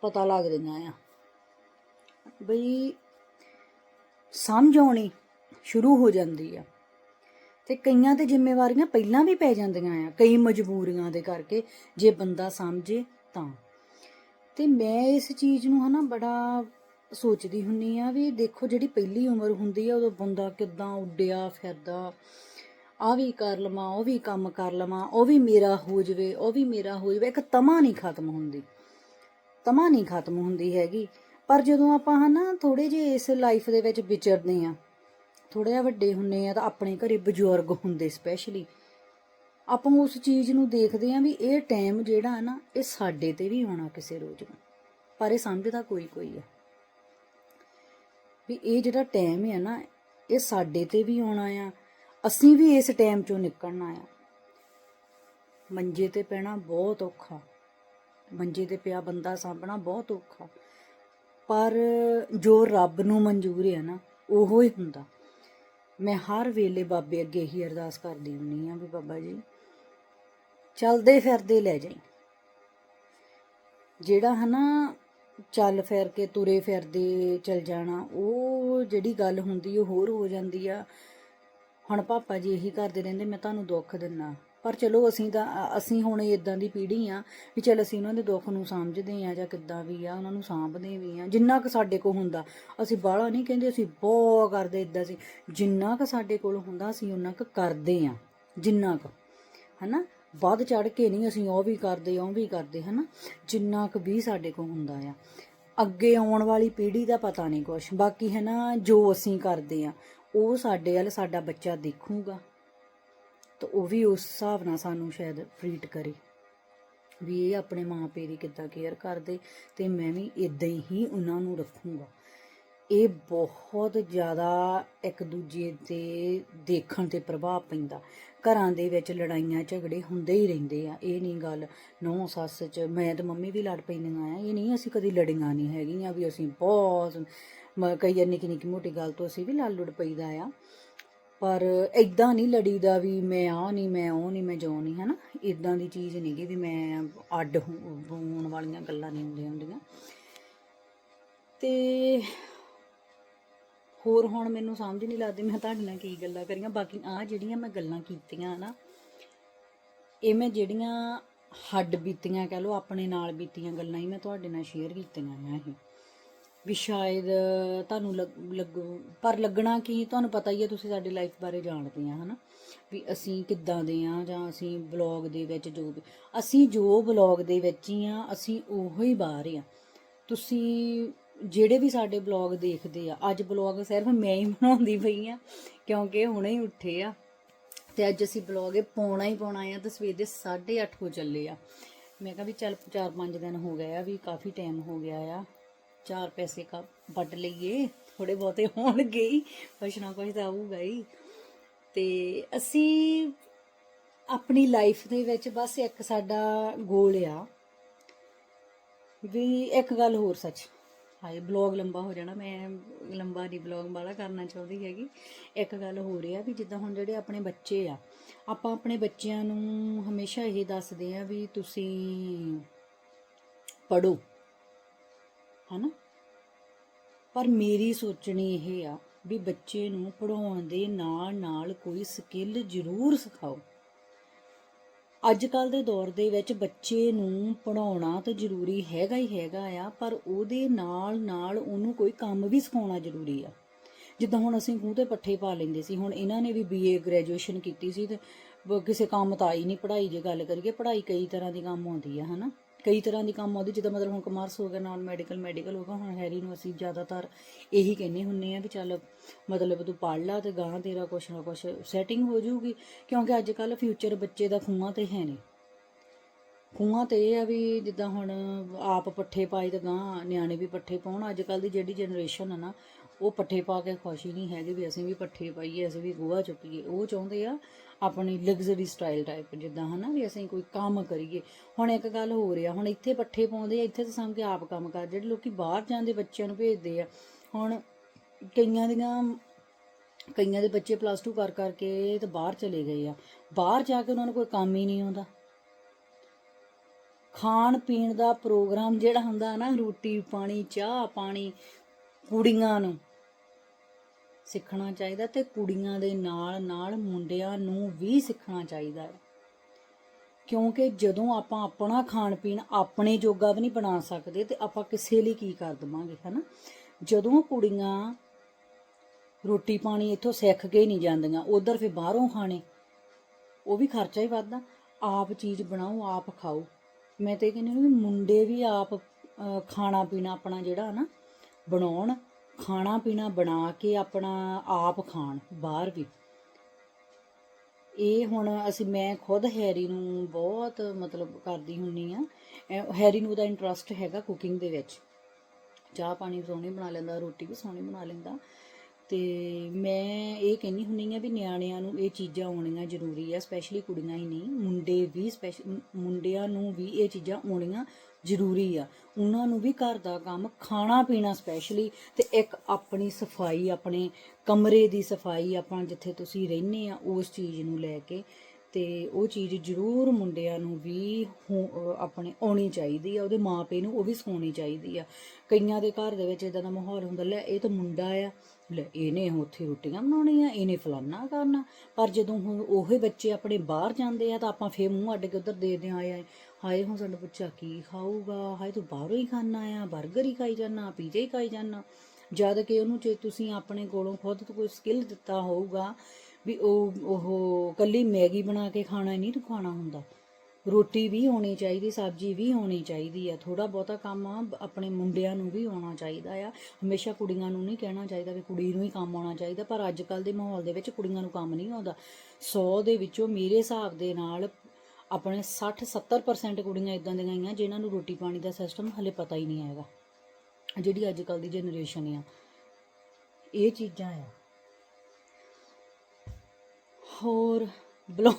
S1: ਪਤਾ ਲੱਗਦੀਆਂ ਆ। ਬਈ ਸਮਝ ਆਉਣੀ ਸ਼ੁਰੂ ਹੋ ਜਾਂਦੀ ਆ। ਤੇ ਕਈਆਂ ਤੇ ਜ਼ਿੰਮੇਵਾਰੀਆਂ ਪਹਿਲਾਂ ਵੀ ਪੈ ਜਾਂਦੀਆਂ ਆ, ਕਈ ਮਜਬੂਰੀਆਂ ਦੇ ਕਰਕੇ, ਜੇ ਬੰਦਾ ਸਮਝੇ ਤਾਂ। ਤੇ ਮੈਂ ਇਸ ਚੀਜ਼ ਨੂੰ ਹਨਾ ਬੜਾ ਸੋਚਦੀ ਹੁੰਨੀ ਆ ਵੀ ਦੇਖੋ ਜਿਹੜੀ ਪਹਿਲੀ ਉਮਰ ਹੁੰਦੀ ਆ, ਉਦੋਂ ਬੰਦਾ ਕਿਦਾਂ ਉੱਡਿਆ ਫਿਰਦਾ ਆ ਵੀ ਕਰ ਲਵਾਂ, ਉਹ ਵੀ ਕੰਮ ਕਰ ਲਵਾਂ, ਉਹ ਵੀ ਮੇਰਾ ਹੋ ਜਵੇ, ਉਹ ਵੀ ਮੇਰਾ ਹੋ ਜਵੇ, ਇੱਕ ਤਮਾ ਨਹੀਂ ਖਤਮ ਹੁੰਦੀ। ਤਮਾ ਨਹੀਂ ਖਤਮ ਹੁੰਦੀ ਹੈਗੀ। ਪਰ ਜਦੋਂ ਆਪਾਂ ਹਨਾ ਥੋੜੇ ਜਿਹੇ ਇਸ ਲਾਈਫ ਦੇ ਵਿੱਚ ਵਿਚਰਦੇ ਆ ਥੋੜਾ ਜਿਹਾ ਵੱਡੇ ਹੁੰਨੇ ਆ ਤਾਂ ਆਪਣੇ ਘਰੇ ਬਜ਼ੁਰਗ ਹੁੰਦੇ ਸਪੈਸ਼ਲੀ ਆਪਾਂ ਉਸ ਚੀਜ਼ ਨੂੰ ਦੇਖਦੇ ਆ ਵੀ ਇਹ ਟਾਈਮ ਜਿਹੜਾ ਨਾ, ਇਹ ਸਾਡੇ ਤੇ ਵੀ ਆਉਣਾ ਕਿਸੇ ਰੋਜ਼ ਨੂੰ। ਪਰ ਇਹ ਸਮਝਦਾ ਕੋਈ ਕੋਈ ਆ ਵੀ ਇਹ ਜਿਹੜਾ ਟਾਈਮ ਹੈ ਨਾ, ਇਹ ਸਾਡੇ ਤੇ ਵੀ ਆਉਣਾ ਆ। ਅਸੀਂ ਵੀ ਇਸ ਟਾਈਮ ਚੋਂ ਨਿਕਲਣਾ ਆ। ਮੰਜੇ ਤੇ ਪੈਣਾ ਬਹੁਤ ਔਖਾ। ਮੰਜੇ ਤੇ ਪਿਆ ਬੰਦਾ ਸਾਂਭਣਾ ਬਹੁਤ ਔਖਾ। ਪਰ ਜੋ ਰੱਬ ਨੂੰ ਮਨਜ਼ੂਰ ਹੈ ਨਾ, ਉਹੋ ਹੀ ਹੁੰਦਾ। ਮੈਂ ਹਰ ਵੇਲੇ ਬਾਬੇ ਅੱਗੇ ਹੀ ਅਰਦਾਸ ਕਰਦੀ ਹੁੰਨੀ ਆ ਵੀ ਬਾਬਾ ਜੀ, ਚਲਦੇ ਫਿਰਦੇ ਲੈ ਜਾਈ। ਜਿਹੜਾ ਹਨਾ ਚੱਲ ਫਿਰ ਕੇ ਤੁਰੇ ਫਿਰਦੇ ਚਲ ਜਾਣਾ, ਉਹ ਜਿਹੜੀ ਗੱਲ ਹੁੰਦੀ ਉਹ ਹੋਰ ਹੋ ਜਾਂਦੀ ਆ। ਹੁਣ ਪਾਪਾ ਜੀ ਇਹੀ ਕਰਦੇ ਰਹਿੰਦੇ, ਮੈਂ ਤੁਹਾਨੂੰ ਦੁੱਖ ਦਿੰਨਾ। ਪਰ ਚਲੋ ਅਸੀਂ ਤਾਂ ਅਸੀਂ ਹੁਣ ਇਦਾਂ ਦੀ ਪੀੜ੍ਹੀ ਆ ਵੀ ਚਲ ਅਸੀਂ ਉਹਨਾਂ ਦੇ ਦੁੱਖ ਨੂੰ ਸਮਝਦੇ ਆ ਜਾਂ ਕਿੱਦਾਂ ਵੀ ਆ, ਉਹਨਾਂ ਨੂੰ ਸਾਂਭਦੇ ਵੀ ਆ, ਜਿੰਨਾ ਕੁ ਸਾਡੇ ਕੋਲ ਹੁੰਦਾ। ਅਸੀਂ ਬਾਹਲਾ ਨਹੀਂ ਕਹਿੰਦੇ, ਅਸੀਂ ਬਹੁਤ ਕਰਦੇ ਇਦਾਂ ਸੀ। ਜਿੰਨਾ ਕੁ ਸਾਡੇ ਕੋਲ ਹੁੰਦਾ, ਅਸੀਂ ਉਹਨਾਂ ਕੁ ਕਰਦੇ ਆ, ਜਿੰਨਾ ਕੁ। ਹਨਾ? ਵੱਧ ਚੜ ਕੇ ਨਹੀਂ ਅਸੀਂ ਉਹ ਵੀ ਕਰਦੇ, ਉਹ ਵੀ ਕਰਦੇ, ਹਨਾ? ਜਿੰਨਾ ਕੁ ਵੀ ਸਾਡੇ ਕੋਲ ਹੁੰਦਾ ਆ। ਅੱਗੇ ਆਉਣ ਵਾਲੀ ਪੀੜ੍ਹੀ ਦਾ ਪਤਾ ਨਹੀਂ ਕੁਛ। ਬਾਕੀ ਹੈ ਨਾ ਜੋ ਅਸੀਂ ਕਰਦੇ ਆ, ਉਹ ਸਾਡੇ ਵੱਲ ਸਾਡਾ ਬੱਚਾ ਦੇਖੂਗਾ। ਤਾਂ ਉਹ ਵੀ ਉਸ ਹਿਸਾਬ ਨਾਲ ਸਾਨੂੰ ਸ਼ਾਇਦ ਟ੍ਰੀਟ ਕਰੇ ਵੀ ਇਹ ਆਪਣੇ ਮਾਪੇ ਦੀ ਕਿੱਦਾਂ ਕੇਅਰ ਕਰਦੇ ਤੇ ਮੈਂ ਵੀ ਇਦਾਂ ਹੀ ਉਹਨਾਂ ਨੂੰ ਰੱਖੂੰਗਾ। ਇਹ ਬਹੁਤ ਜ਼ਿਆਦਾ ਇੱਕ ਦੂਜੇ ਤੇ ਦੇਖਣ ਤੇ ਪ੍ਰਭਾਵ ਪੈਂਦਾ। ਘਰਾਂ ਦੇ ਵਿੱਚ ਲੜਾਈਆਂ ਝਗੜੇ ਹੁੰਦੇ ਹੀ ਰਹਿੰਦੇ ਆ। ਇਹ ਨਹੀਂ ਗੱਲ ਨੌ ਸੱਸ ਚ ਮੈਂ ਤੇ ਮੰਮੀ ਵੀ ਲੜ ਪੈਂਦੀਆਂ ਆ। ਇਹ ਨਹੀਂ ਅਸੀਂ ਕਦੀ ਲੜੀਆਂ ਨਹੀਂ ਹੈਗੀਆਂ ਵੀ ਅਸੀਂ ਬਹੁਤ ਮ- ਕਈ ਵਾਰ ਨਿੱਕੀ ਨਿੱਕੀ ਮੋਟੀ ਗੱਲ ਤੋਂ ਅਸੀਂ ਵੀ ਲੜ ਲੁੜ ਪਈਦਾ ਆ। ਪਰ ਇਦਾਂ ਨਹੀਂ ਲੜੀਦਾ ਵੀ ਮੈਂ ਆ ਨਹੀਂ, ਮੈਂ ਉਹ ਨਹੀਂ, ਮੈਂ ਜੋ ਨਹੀਂ, ਹਨਾ? ਇਦਾਂ ਦੀ ਚੀਜ਼ ਨਹੀਂ ਗੀ ਵੀ ਮੈਂ ਅੱਡ ਹੋ- ਹੋਣ ਵਾਲੀਆਂ ਗੱਲਾਂ ਨਹੀਂ ਹੁੰਦੀਆਂ ਹੁੰਦੀਆਂ। ਤੇ ਹੋਰ ਹੁਣ ਮੈਨੂੰ ਸਮਝ ਨਹੀਂ ਲੱਗਦੀ, ਮੈਂ ਤੁਹਾਡੇ ਨਾਲ ਕੀ ਗੱਲਾਂ ਕਰੀਆਂ, ਬਾਕੀ ਆ ਜਿਹੜੀਆਂ ਮੈਂ ਗੱਲਾਂ ਕੀਤੀਆਂ ਨਾ, ਇਹ ਮੈਂ ਜਿਹੜੀਆਂ ਹੱਡ ਬੀਤੀਆਂ, ਕਹਿ ਲਓ, ਆਪਣੇ ਨਾਲ ਬੀਤੀਆਂ ਗੱਲਾਂ ਹੀ ਮੈਂ ਤੁਹਾਡੇ ਨਾਲ ਸ਼ੇਅਰ ਕੀਤੀਆਂ ਆ ਇਹ। ਵੀ ਸ਼ਾਇਦ ਤੁਹਾਨੂੰ ਲੱਗ- ਪਰ ਲੱਗਣਾ ਕੀ, ਤੁਹਾਨੂੰ ਪਤਾ ਹੀ ਹੈ ਤੁਸੀਂ ਸਾਡੀ ਲਾਈਫ ਬਾਰੇ ਜਾਣਦੇ ਆ, ਹਨਾ? ਵੀ ਅਸੀਂ ਕਿੱਦਾਂ ਦੇ ਆ ਜਾਂ ਅਸੀਂ ਬਲੌਗ ਦੇ ਵਿੱਚ ਜੋ ਵੀ, ਅਸੀਂ ਜੋ ਬਲੌਗ ਦੇ ਵਿੱਚ ਹੀ ਆ, ਅਸੀਂ ਉਹੋ ਹੀ ਬਾਹਰ ਆ। ਤੁਸੀਂ ਜਿਹੜੇ ਵੀ ਸਾਡੇ ਬਲੌਗ ਦੇਖਦੇ ਆ, ਅੱਜ ਬਲੌਗ ਸਿਰਫ ਮੈਂ ਹੀ ਬਣਾਉਂਦੀ ਪਈ ਆ, ਕਿਉਂਕਿ ਹੁਣੇ ਹੀ ਉੱਠੇ ਆ। ਤੇ ਅੱਜ ਅਸੀਂ ਬਲੌਗ ਇਹ ਪਾਉਣਾ ਹੀ ਪਾਉਣਾ ਆ ਤੇ ਸਵੇਰ ਦੇ 8:30 ਹੋ ਚੱਲੇ ਆ। ਮੈਂ ਕਿਹਾ ਵੀ ਚੱਲ 4-5 ਦਿਨ ਹੋ ਗਏ ਆ, ਵੀ ਕਾਫੀ ਟਾਈਮ ਹੋ ਗਿਆ ਆ। ਚਾਰ ਪੈਸੇ ਕਾ ਵੱਢ ਲਈਏ ਥੋੜੇ ਬਹੁਤੇ ਹੋਣਗੇ ਹੀ, ਕੁਛ ਨਾ ਕੁਛ ਤਾਂ ਆਊਗਾ ਹੀ। ਤੇ ਅਸੀਂ ਆਪਣੀ ਲਾਈਫ ਦੇ ਵਿੱਚ ਬਸ ਇੱਕ ਸਾਡਾ ਗੋਲ ਆ ਵੀ ਇੱਕ ਗੱਲ ਹੋਰ ਸੱਚ। ਹਾਏ ਬਲੌਗ ਲੰਬਾ ਹੋ ਜਾਣਾ, ਮੈਂ ਲੰਬਾ ਨਹੀਂ ਬਲੌਗ ਵਾਲਾ ਕਰਨਾ ਚਾਹੁੰਦੀ ਹੈਗੀ। ਇੱਕ ਗੱਲ ਹੋ ਰਹੀ ਆ ਵੀ ਜਿੱਦਾਂ ਹੁਣ ਜਿਹੜੇ ਆਪਣੇ ਬੱਚੇ ਆ, ਆਪਾਂ ਆਪਣੇ ਬੱਚਿਆਂ ਨੂੰ ਹਮੇਸ਼ਾ ਇਹ ਦੱਸਦੇ ਆ ਵੀ ਤੁਸੀਂ ਪੜੋ ਹਨਾ? ਪਰ ਮੇਰੀ ਸੋਚਣੀ ਇਹ ਆ ਵੀ ਬੱਚੇ ਨੂੰ ਪੜਾਉਣ ਦੇ ਨਾਲ ਨਾਲ ਕੋਈ ਸਕਿੱਲ ਜ਼ਰੂਰ ਸਿਖਾਓ। ਅੱਜ ਕੱਲ ਦੇ ਦੌਰ ਦੇ ਵਿੱਚ ਬੱਚੇ ਨੂੰ ਪੜਾਉਣਾ ਤਾਂ ਜ਼ਰੂਰੀ ਹੈਗਾ ਹੀ ਹੈਗਾ ਆ, ਪਰ ਉਹਦੇ ਨਾਲ ਨਾਲ ਉਹਨੂੰ ਕੋਈ ਕੰਮ ਵੀ ਸਿਖਾਉਣਾ ਜ਼ਰੂਰੀ ਆ। ਜਿੱਦਾਂ ਹੁਣ ਅਸੀਂ ਖੂਹ ਤੇ ਪੱਠੇ ਪਾ ਲੈਂਦੇ ਸੀ, ਹੁਣ ਇਹਨਾਂ ਨੇ ਵੀ ਬੀਏ ਗ੍ਰੈਜੂਏਸ਼ਨ ਕੀਤੀ ਸੀ ਤੇ ਕਿਸੇ ਕੰਮ ਤਾਂ ਆਈ ਨਹੀਂ ਪੜ੍ਹਾਈ ਜੇ ਗੱਲ ਕਰੀਏ, ਪੜ੍ਹਾਈ ਕਈ ਤਰ੍ਹਾਂ ਦੀ ਕੰਮ ਆਉਂਦੀ ਆ, ਹਨਾ? ਕਈ ਤਰ੍ਹਾਂ ਦੀ ਕੰਮ ਆਉਂਦੀ, ਜਿੱਦਾਂ ਮਤਲਬ ਹੁਣ ਕਮਰਸ ਹੋ ਗਿਆ, ਨਾਨ ਮੈਡੀਕਲ ਮੈਡੀਕਲ ਹੋ ਗਿਆ, ਹੁਣ ਹੈਰੀ ਨੂੰ ਅਸੀਂ ਜ਼ਿਆਦਾਤਰ ਇਹੀ ਕਹਿੰਦੇ ਹੁੰਨੇ ਆ ਵੀ ਚੱਲ ਮਤਲਬ ਤੂੰ ਪੜ੍ਹ ਲਾ ਤੇ ਗਾਂ ਤੇਰਾ ਕੁਛ ਨਾ ਕੁਛ ਸੈਟਿੰਗ ਹੋ ਜਾਊਗੀ, ਕਿਉਂਕਿ ਅੱਜ ਕੱਲ ਫਿਊਚਰ ਬੱਚੇ ਦਾ ਖੂਹਾਂ ਤੇ ਹੈ ਨਹੀਂ। ਖੂਹਾਂ ਤੇ ਇਹ ਆ ਵੀ ਜਿੱਦਾਂ ਹੁਣ ਆਪ ਪੱਠੇ ਪਾਈ ਤਾਂ ਗਾਂ ਨਿਆਣੇ ਵੀ ਪੱਠੇ ਪਾਉਣ ਅੱਜ ਕੱਲ ਦੀ ਜਿਹੜੀ ਜਨਰੇਸ਼ਨ ਆ ਨਾ ਉਹ ਪੱਠੇ ਪਾ ਕੇ ਖੁਸ਼ ਹੀ ਨਹੀਂ ਹੈਗੇ ਵੀ ਅਸੀਂ ਵੀ ਪੱਠੇ ਪਾਈਏ, ਅਸੀਂ ਵੀ ਗੋਹਾ ਚੁੱਕੀਏ। ਉਹ ਚਾਹੁੰਦੇ ਆ ਆਪਣੀ ਲਗਜ਼ਰੀ ਸਟਾਈਲ ਟਾਈਪ ਜਿੱਦਾਂ ਹਨਾ ਵੀ ਅਸੀਂ ਕੋਈ ਕੰਮ ਕਰੀਏ। ਹੁਣ ਇੱਕ ਗੱਲ ਹੋ ਰਹੀ ਆ, ਹੁਣ ਇੱਥੇ ਪੱਠੇ ਪਾਉਂਦੇ ਆ, ਇੱਥੇ ਤਾਂ ਸਮਝ ਕੇ ਆਪ ਕੰਮ ਕਰ ਜਿਹੜੇ ਲੋਕੀ ਬਾਹਰ ਜਾਂਦੇ ਬੱਚਿਆਂ ਨੂੰ ਭੇਜਦੇ ਆ, ਹੁਣ ਕਈਆਂ ਦੀਆਂ, ਕਈਆਂ ਦੇ ਬੱਚੇ ਪਲੱਸ 2 ਕਰ ਕਰਕੇ ਤੇ ਬਾਹਰ ਚਲੇ ਗਏ ਆ। ਬਾਹਰ ਜਾ ਕੇ ਉਹਨਾਂ ਨੂੰ ਕੋਈ ਕੰਮ ਹੀ ਨਹੀਂ ਆਉਂਦਾ। ਖਾਣ ਪੀਣ ਦਾ ਪ੍ਰੋਗਰਾਮ ਜਿਹੜਾ ਹੁੰਦਾ ਨਾ ਰੋਟੀ, ਪਾਣੀ, ਚਾਹ, ਪਾਣੀ, ਕੁੜੀਆਂ ਨੂੰ ਸਿੱਖਣਾ ਚਾਹੀਦਾ ਤੇ ਕੁੜੀਆਂ ਦੇ ਨਾਲ ਨਾਲ ਮੁੰਡਿਆਂ ਨੂੰ ਵੀ ਸਿੱਖਣਾ ਚਾਹੀਦਾ ਹੈ। ਕਿਉਂਕਿ ਜਦੋਂ ਆਪਾਂ ਆਪਣਾ ਖਾਣ ਪੀਣ ਆਪਣੇ ਜੋਗਾ ਵੀ ਨਹੀਂ ਬਣਾ ਸਕਦੇ ਤੇ ਆਪਾਂ ਕਿਸੇ ਲਈ ਕੀ ਕਰ ਦਵਾਂਗੇ, ਹਨਾ? ਜਦੋਂ ਕੁੜੀਆਂ ਰੋਟੀ ਪਾਣੀ ਇੱਥੋਂ ਸਿੱਖ ਕੇ ਨਹੀਂ ਜਾਂਦੀਆਂ, ਉਧਰ ਫਿਰ ਬਾਹਰੋਂ ਖਾਣੇ, ਉਹ ਵੀ ਖਰਚਾ ਹੀ ਵੱਧਦਾ। ਆਪ ਚੀਜ਼ ਬਣਾਓ, ਆਪ ਖਾਓ। ਮੈਂ ਤੇ ਇਹ ਕਹਿੰਦੀ ਹਾਂ ਵੀ ਮੁੰਡੇ ਵੀ ਆਪ ਖਾਣਾ ਪੀਣਾ ਆਪਣਾ ਜਿਹੜਾ ਨਾ ਬਣਾਉਣ ਖਾਣਾ ਪੀਣਾ ਬਣਾ ਕੇ ਆਪਣਾ ਆਪ ਖਾਣ, ਬਾਹਰ ਵੀ। ਇਹ ਹੁਣ ਅਸੀਂ, ਮੈਂ ਖੁਦ ਹੈਰੀ ਨੂੰ ਬਹੁਤ ਮਤਲਬ ਕਰਦੀ ਹੁੰਨੀ ਆ। ਹੈਰੀ ਨੂੰ ਉਹਦਾ ਇੰਟਰਸਟ ਹੈਗਾ ਕੁਕਿੰਗ ਦੇ ਵਿੱਚ। ਚਾਹ ਪਾਣੀ ਸੋਹਣੀ ਬਣਾ ਲੈਂਦਾ, ਰੋਟੀ ਵੀ ਸੋਹਣੀ ਬਣਾ ਲੈਂਦਾ। ਤੇ ਮੈਂ ਇਹ ਕਹਿੰਦੀ ਹੁੰਨੀ ਆ ਵੀ ਨਿਆਣਿਆਂ ਨੂੰ ਇਹ ਚੀਜ਼ਾਂ ਆਉਣੀਆਂ ਜ਼ਰੂਰੀ ਆ ਸਪੈਸ਼ਲੀ ਕੁੜੀਆਂ ਹੀ ਨਹੀਂ, ਮੁੰਡੇ ਵੀ ਸਪੈਸ਼ਲ ਮੁੰਡਿਆਂ ਨੂੰ ਵੀ ਇਹ ਚੀਜ਼ਾਂ ਆਉਣੀਆਂ ਜ਼ਰੂਰੀ ਆ। ਉਹਨਾਂ ਨੂੰ ਵੀ ਘਰ ਦਾ ਕੰਮ ਖਾਣਾ ਪੀਣਾ ਸਪੈਸ਼ਲੀ ਤੇ ਇੱਕ ਆਪਣੀ ਸਫ਼ਾਈ, ਆਪਣੇ ਕਮਰੇ ਦੀ ਸਫ਼ਾਈ ਆਪਾਂ ਜਿੱਥੇ ਤੁਸੀਂ ਰਹਿੰਦੇ ਆ ਉਸ ਚੀਜ਼ ਨੂੰ ਲੈ ਕੇ ਤੇ ਉਹ ਚੀਜ਼ ਜ਼ਰੂਰ ਮੁੰਡਿਆਂ ਨੂੰ ਵੀ ਹੋ- ਆਪਣੇ ਆਉਣੀ ਚਾਹੀਦੀ ਆ, ਉਹਦੇ ਮਾਪੇ ਨੂੰ ਉਹ ਵੀ ਸਿਖਾਉਣੀ ਚਾਹੀਦੀ ਆ। ਕਈਆਂ ਦੇ ਘਰ ਦੇ ਵਿੱਚ ਇਦਾਂ ਦਾ ਮਾਹੌਲ ਹੁੰਦਾ, ਲੈ ਇਹ ਤਾਂ ਮੁੰਡਾ ਆ, ਲੈ ਇਹਨੇ ਉੱਥੇ ਰੋਟੀਆਂ ਬਣਾਉਣੀਆਂ ਇਹਨੇ ਫਲਾਨਾ ਕਰਨਾ। ਪਰ ਜਦੋਂ ਹੁਣ ਉਹੇ ਬੱਚੇ ਆਪਣੇ ਬਾਹਰ ਜਾਂਦੇ ਆ ਤਾਂ ਆਪਾਂ ਫੇਰ ਮੂੰਹ ਅੱਡ ਕੇ ਉਧਰ ਦੇਖਦੇ ਆ ਆਏ ਹਾਏ, ਹੁਣ ਸਾਨੂੰ ਬੱਚਾ ਕੀ ਖਾਊਗਾ? ਹਾਏ, ਤੂੰ ਬਾਹਰੋਂ ਹੀ ਖਾਣਾ ਆ 버ਗਰ ਹੀ ਖਾਈ ਜਾਣਾ ਪੀਜ਼ਾ ਹੀ ਖਾਈ ਜਾਣਾ ਜਦ ਕਿ ਉਹਨੂੰ ਜੇ ਤੁਸੀਂ ਆਪਣੇ ਕੋਲੋਂ ਖੁਦ ਤੋਂ ਕੋਈ ਸਕਿੱਲ ਦਿੱਤਾ ਹੋਊਗਾ ਵੀ ਉਹ ਉਹ ਕੱਲੀ ਮੈਗੀ ਬਣਾ ਕੇ ਖਾਣਾ ਹੀ ਨਹੀਂ ਤੂੰ ਖਾਣਾ ਹੁੰਦਾ। ਰੋਟੀ ਵੀ ਹੋਣੀ ਚਾਹੀਦੀ, ਸਬਜ਼ੀ ਵੀ ਹੋਣੀ ਚਾਹੀਦੀ ਆ। ਥੋੜਾ ਬਹੁਤਾ ਕੰਮ ਆ ਆਪਣੇ ਮੁੰਡਿਆਂ ਨੂੰ ਵੀ ਆਉਣਾ ਚਾਹੀਦਾ ਆ। ਹਮੇਸ਼ਾ ਕੁੜੀਆਂ ਨੂੰ ਨਹੀਂ ਕਹਿਣਾ ਚਾਹੀਦਾ ਵੀ ਕੁੜੀ ਨੂੰ ਹੀ ਕੰਮ ਆਉਣਾ ਚਾਹੀਦਾ, ਪਰ ਅੱਜ ਕੱਲ ਦੇ ਮਾਹੌਲ ਦੇ ਵਿੱਚ ਕੁੜੀਆਂ ਨੂੰ ਕੰਮ ਨਹੀਂ ਆਉਂਦਾ। 100 ਦੇ ਵਿੱਚੋਂ ਮੇਰੇ ਹਿਸਾਬ ਦੇ ਨਾਲ ਆਪਣੇ 60 70% ਕੁੜੀਆਂ ਇਦਾਂ ਦੀਆਂ ਆਈਆਂ ਆ ਜਿਨ੍ਹਾਂ ਨੂੰ ਰੋਟੀ ਪਾਣੀ ਦਾ ਸਿਸਟਮ ਹਲੇ ਪਤਾ ਹੀ ਨਹੀਂ ਹੈਗਾ। ਜਿਹੜੀ ਅੱਜ ਕੱਲ ਦੀ ਜਨਰੇਸ਼ਨ ਆ, ਇਹ ਚੀਜ਼ਾਂ ਆ। ਹੋਰ, ਬਲੋ,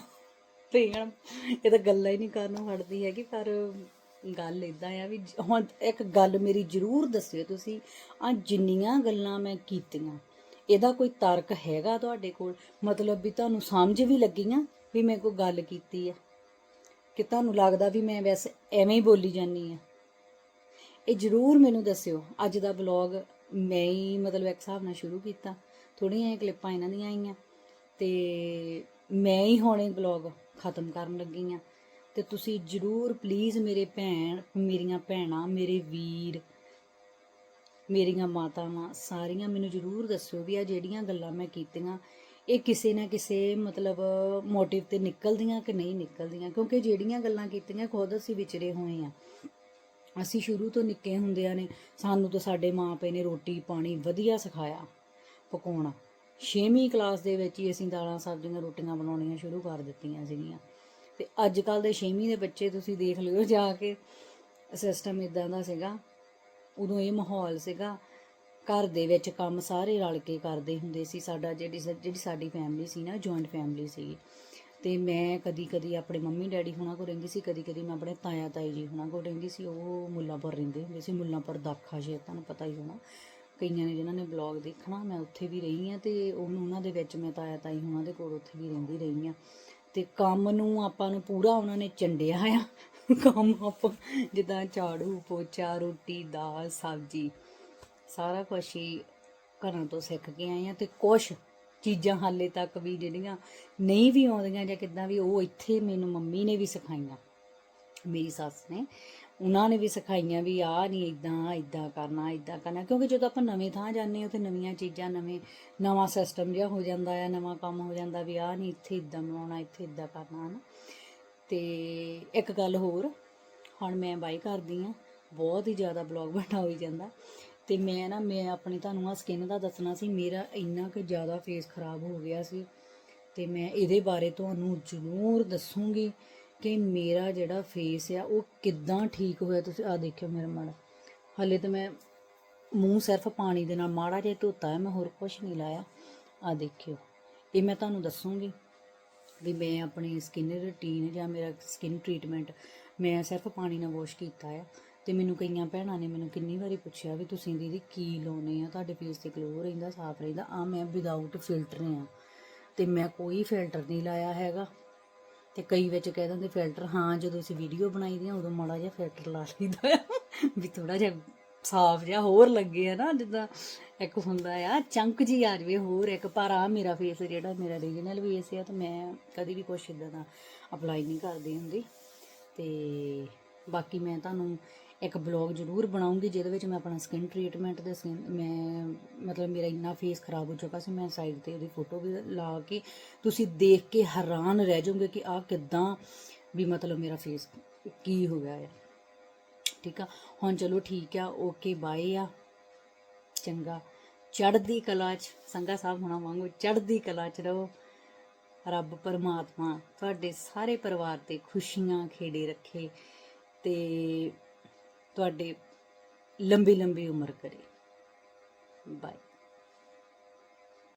S1: ਭੇਣ, ਇਹ ਤਾਂ ਗੱਲਾਂ ਹੀ ਨਹੀਂ ਕਰਨੋਂ ਹਟਦੀ ਹੈਗੀ, ਪਰ ਗੱਲ ਇਦਾਂ ਆ ਵੀ ਹੁਣ ਇੱਕ ਗੱਲ ਮੇਰੀ ਜ਼ਰੂਰ ਦੱਸਿਓ ਤੁਸੀਂ ਆ ਜਿੰਨੀਆਂ ਗੱਲਾਂ ਮੈਂ ਕੀਤੀਆਂ, ਇਹਦਾ ਕੋਈ ਤਰਕ ਹੈਗਾ ਤੁਹਾਡੇ ਕੋਲ? ਮਤਲਬ ਵੀ ਤੁਹਾਨੂੰ ਸਮਝ ਵੀ ਲੱਗੀਆਂ ਵੀ ਮੈਂ ਕੋਈ ਗੱਲ ਕੀਤੀ ਆ? ਕਿ ਤੁਹਾਨੂੰ ਲੱਗਦਾ ਵੀ ਮੈਂ ਵੈਸੇ ਐਵੇਂ ਹੀ ਬੋਲੀ ਜਾਂਦੀ ਆ ਇਹ ਜਰੂਰ ਮੈਨੂੰ ਦੱਸਿਓ। ਅੱਜ ਦਾ ਵਲੌਗ ਮੈਂ ਹੀ ਮਤਲਬ ਇੱਕ ਹਿਸਾਬ ਨਾਲ ਸ਼ੁਰੂ ਕੀਤਾ। ਥੋੜੀਆਂ ਜਿਹੀਆਂ ਕਲਿੱਪਾਂ ਇਹਨਾਂ ਦੀਆਂ ਆਈਆਂ। ਤੇ ਮੈਂ ਹੀ ਹੁਣ ਇਹ ਵਲੌਗ ਖਤਮ ਕਰਨ ਲੱਗੀ ਆ ਤੇ ਤੁਸੀਂ ਜਰੂਰ ਪਲੀਜ਼ ਮੇਰੇ ਭੈਣ, ਮੇਰੀਆਂ ਭੈਣਾਂ, ਮੇਰੇ ਵੀਰ, ਮੇਰੀਆਂ ਮਾਤਾਵਾਂ, ਸਾਰੀਆਂ ਮੈਨੂੰ ਜਰੂਰ ਦੱਸਿਓ ਵੀ ਆ ਜਿਹੜੀਆਂ ਗੱਲਾਂ ਮੈਂ ਕੀਤੀਆਂ ਇਹ ਕਿਸੇ ਨਾ ਕਿਸੇ ਮਤਲਬ ਮੋਟਿਵ ਤੇ ਨਿਕਲਦੀਆਂ ਕਿ ਨਹੀਂ ਨਿਕਲਦੀਆਂ? ਕਿਉਂਕਿ ਜਿਹੜੀਆਂ ਗੱਲਾਂ ਕੀਤੀਆਂ ਖੁਦ ਅਸੀਂ ਵਿਚਰੇ ਹੋਏ ਆ ਅਸੀਂ ਸ਼ੁਰੂ ਤੋਂ ਨਿੱਕੇ ਹੁੰਦਿਆਂ ਨੇ ਸਾਨੂੰ ਤਾਂ ਸਾਡੇ ਮਾਪੇ ਨੇ ਰੋਟੀ ਪਾਣੀ ਵਧੀਆ ਸਿਖਾਇਆ, ਪਕਾਉਣਾ। 6ਵੀਂ ਕਲਾਸ ਦੇ ਵਿੱਚ ਹੀ ਅਸੀਂ ਦਾਲਾਂ, ਸਬਜ਼ੀਆਂ, ਰੋਟੀਆਂ ਬਣਾਉਣੀਆਂ ਸ਼ੁਰੂ ਕਰ ਦਿੱਤੀਆਂ ਸੀਗੀਆਂ। ਤੇ ਅੱਜ ਕੱਲ ਦੇ 6ਵੀਂ ਦੇ ਬੱਚੇ ਤੁਸੀਂ ਦੇਖ ਲਿਓ ਜਾ ਕੇ ਸਿਸਟਮ ਇਦਾਂ ਦਾ ਸੀਗਾ। ਉਦੋਂ ਇਹ ਮਾਹੌਲ ਸੀਗਾ ਘਰ ਦੇ ਵਿੱਚ ਕੰਮ ਸਾਰੇ ਰਲ ਕੇ ਕਰਦੇ ਹੁੰਦੇ ਸੀ। ਸਾਡਾ ਜਿਹੜੀ ਜਿਹੜੀ ਸਾਡੀ ਫੈਮਿਲੀ ਸੀ ਨਾ ਜੁਆਇੰਟ ਫੈਮਿਲੀ ਸੀ ਤੇ ਮੈਂ ਕਦੀ ਕਦੀ ਆਪਣੇ ਮੰਮੀ ਡੈਡੀ ਹੁਣਾਂ ਕੋਲ ਰਹਿੰਦੀ ਸੀ ਕਦੀ ਕਦੀ ਮੈਂ ਆਪਣੇ ਤਾਇਆ ਤਾਈ ਜੀ ਹੁਣਾਂ ਕੋਲ ਰਹਿੰਦੀ ਸੀ। ਉਹ ਮੁੱਲਾਂਪੁਰ ਰਹਿੰਦੇ ਹੁੰਦੇ ਸੀ, ਮੁੱਲਾਂਪੁਰ ਦਾਖਾ ਸ਼ੇਰ ਤੁਹਾਨੂੰ ਪਤਾ ਹੀ ਹੋਣਾ। ਕਈਆਂ ਨੇ ਜਿਨ੍ਹਾਂ ਨੇ ਬਲੌਗ ਦੇਖਣਾ, ਮੈਂ ਉੱਥੇ ਵੀ ਰਹੀ ਹਾਂ ਤੇ ਉਹਨੂੰ, ਉਹਨਾਂ ਦੇ ਵਿੱਚ ਮੈਂ ਤਾਇਆ ਤਾਈ ਹੁਣਾਂ ਦੇ ਕੋਲ ਉੱਥੇ ਵੀ ਰਹਿੰਦੀ ਰਹੀ ਹਾਂ। ਤੇ ਕੰਮ ਨੂੰ ਆਪਾਂ ਨੂੰ ਪੂਰਾ ਉਹਨਾਂ ਨੇ ਚੰਡਿਆ ਆ। ਕੰਮ ਆਪਾਂ ਜਿੱਦਾਂ ਝਾੜੂ ਪੋਚਾ ਰੋਟੀ, ਦਾਲ, ਸਬਜ਼ੀ ਸਾਰਾ ਕੁਛ ਹੀ ਘਰਾਂ ਤੋਂ ਸਿੱਖ ਕੇ ਆਏ ਆ ਤੇ ਕੁਛ ਚੀਜ਼ਾਂ ਹਾਲੇ ਤੱਕ ਵੀ ਜਿਹੜੀਆਂ ਨਹੀਂ ਵੀ ਆਉਂਦੀਆਂ ਜਾਂ ਕਿੱਦਾਂ ਵੀ, ਉਹ ਇੱਥੇ ਮੈਨੂੰ ਮੰਮੀ ਨੇ ਵੀ ਸਿਖਾਈਆਂ। ਮੇਰੀ ਸੱਸ ਨੇ, ਉਹਨਾਂ ਨੇ ਵੀ ਸਿਖਾਈਆਂ ਵੀ ਆਹ ਨਹੀਂ ਇਦਾਂ ਇਦਾਂ ਕਰਨਾ ਇਦਾਂ ਕਰਨਾ। ਕਿਉਂਕਿ ਜਦੋਂ ਆਪਾਂ ਨਵੇਂ ਥਾਂ ਜਾਂਦੇ ਹਾਂ, ਉੱਥੇ ਨਵੀਆਂ ਚੀਜ਼ਾਂ, ਨਵੇਂ, ਨਵਾਂ ਸਿਸਟਮ ਜਿਹਾ ਹੋ ਜਾਂਦਾ ਆ, ਨਵਾਂ ਕੰਮ ਹੋ ਜਾਂਦਾ ਵੀ ਆਹ ਨਹੀਂ ਇੱਥੇ ਇਦਾਂ ਬਣਾਉਣਾ, ਇੱਥੇ ਇਦਾਂ ਕਰਨਾ, ਹਨਾ। ਤੇ ਇੱਕ ਗੱਲ ਹੋਰ, ਹੁਣ ਮੈਂ ਬਾਈ ਕਰਦੀ ਆ ਬਹੁਤ ਹੀ ਜ਼ਿਆਦਾ ਬਲੌਗ ਬਣਾ ਹੋਈ ਜਾਂਦਾ। ਤੇ ਮੈਂ ਨਾ, ਮੈਂ ਆਪਣੀ ਤੁਹਾਨੂੰ ਆ ਸਕਿਨ ਦਾ ਦੱਸਣਾ ਸੀ, ਮੇਰਾ ਇੰਨਾ ਕਿ ਜ਼ਿਆਦਾ ਫੇਸ ਖਰਾਬ ਹੋ ਗਿਆ ਸੀ ਤੇ ਮੈਂ ਇਹਦੇ ਬਾਰੇ ਤੁਹਾਨੂੰ ਜ਼ਰੂਰ ਦੱਸੂਗੀ ਕਿ ਮੇਰਾ ਜਿਹੜਾ ਫੇਸ ਆ, ਉਹ ਕਿੱਦਾਂ ਠੀਕ ਹੋਇਆ। ਤੁਸੀਂ ਆ ਦੇਖਿਓ ਮੇਰਾ ਮਾੜਾ, ਹਲੇ ਤਾਂ ਮੈਂ ਮੂੰਹ ਸਿਰਫ ਪਾਣੀ ਦੇ ਨਾਲ ਮਾੜਾ ਜਿਹਾ ਧੋਤਾ ਹੈ, ਮੈਂ ਹੋਰ ਕੁਝ ਨਹੀਂ ਲਾਇਆ। ਆ ਦੇਖਿਓ, ਇਹ ਮੈਂ ਤੁਹਾਨੂੰ ਦੱਸੂਗੀ ਵੀ ਮੈਂ ਆਪਣੀ ਸਕਿਨ ਰੂਟੀਨ ਜਾਂ ਮੇਰਾ ਸਕਿਨ ਟ੍ਰੀਟਮੈਂਟ ਮੈਂ ਸਿਰਫ ਪਾਣੀ ਨਾਲ ਵਾਸ਼ ਕੀਤਾ ਆ। ਤੇ ਮੈਨੂੰ ਕਈਆਂ ਭੈਣਾਂ ਨੇ ਮੈਨੂੰ ਕਿੰਨੀ ਵਾਰੀ ਪੁੱਛਿਆ ਵੀ ਤੁਸੀਂ ਦੀਦੀ ਕੀ ਲਾਉਨੇ ਆ? ਤੁਹਾਡੇ ਫੇਸ ਤੇ ਗਲੋ ਰਹਿੰਦਾ, ਸਾਫ਼ ਰਹਿੰਦਾ। ਆ ਮੈਂ ਵਿਦਆਊਟ ਫਿਲਟਰ ਆ। ਤੇ ਮੈਂ ਕੋਈ ਫਿਲਟਰ ਨਹੀਂ ਲਾਇਆ ਹੈਗਾ। ਤੇ ਕਈ ਵਿੱਚ ਕਹਿ ਦਿੰਦੇ ਫਿਲਟਰ ਹਾਂ, ਜਦੋਂ ਅਸੀਂ ਵੀਡੀਓ ਬਣਾਈ ਦੀਆਂ, ਉਦੋਂ ਮਾੜਾ ਜਿਹਾ ਫਿਲਟਰ ਲਾ ਲਈਦਾ ਵੀ ਥੋੜਾ ਜਿਹਾ ਸਾਫ਼ ਜਿਹਾ ਹੋਰ ਲੱਗੇ ਆ ਨਾ, ਜਿੱਦਾਂ ਇੱਕ ਹੁੰਦਾ ਆ ਚੰਕ ਜੀ ਆ ਜਵੇ ਹੋਰ ਇੱਕ। ਪਰ ਆ ਮੇਰਾ ਫੇਸ ਜਿਹੜਾ, ਮੇਰਾ ਰੀਜਨਲ ਫੇਸ ਆ, ਤੇ ਮੈਂ ਕਦੀ ਵੀ ਕੁਛ ਇਦਾਂ ਦਾ ਅਪਲਾਈ ਨਹੀਂ ਕਰਦੀ ਹੁੰਦੀ। ਤੇ ਬਾਕੀ ਮੈਂ ਤੁਹਾਨੂੰ ਇੱਕ ਬਲੌਗ ਜ਼ਰੂਰ ਬਣਾਉਂਗੀ, ਜਿਹਦੇ ਵਿੱਚ ਮੈਂ ਆਪਣਾ ਸਕਿਨ ਟ੍ਰੀਟਮੈਂਟ ਦੇ skin- ਮੈਂ ਮਤਲਬ ਮੇਰਾ ਇੰਨਾ ਫੇਸ ਖਰਾਬ ਹੋ ਚੁੱਕਾ ਸੀ, ਮੈਂ ਸਾਈਡ ਤੇ ਉਹਦੀ ਫੋਟੋ ਵੀ ਲਾ ਕੇ ਤੁਸੀਂ ਦੇਖ ਕੇ ਹੈਰਾਨ ਰਹਿ ਜਾਓਗੇ ਕਿ ਆਹ ਕਿੱਦਾਂ ਵੀ ਮਤਲਬ ਮੇਰਾ ਫੇਸ ਕੀ ਹੋ ਗਿਆ ਹੈ ਠੀਕ ਆ? ਹੁਣ ਚਲੋ ਠੀਕ ਆ ਓਕੇ ਬਾਏ ਆ। ਚੰਗਾ। ਚੜ੍ਹਦੀ ਕਲਾ ਚ ਸੰਗਾ ਸਾਹਿਬ ਹੋਣਾ ਵਾਂਗੂ ਚੜ੍ਹਦੀ ਕਲਾ ਚ ਰਹੋ। ਰੱਬ ਪਰਮਾਤਮਾ ਤੁਹਾਡੇ ਸਾਰੇ ਪਰਿਵਾਰ ਤੇ ਖੁਸ਼ੀਆਂ ਖੇੜੇ ਰੱਖੇ ਤੇ ਤੁਹਾਡੇ ਲੰਬੀ ਲੰਬੀ ਉਮਰ ਕਰੇ। ਬਾਏ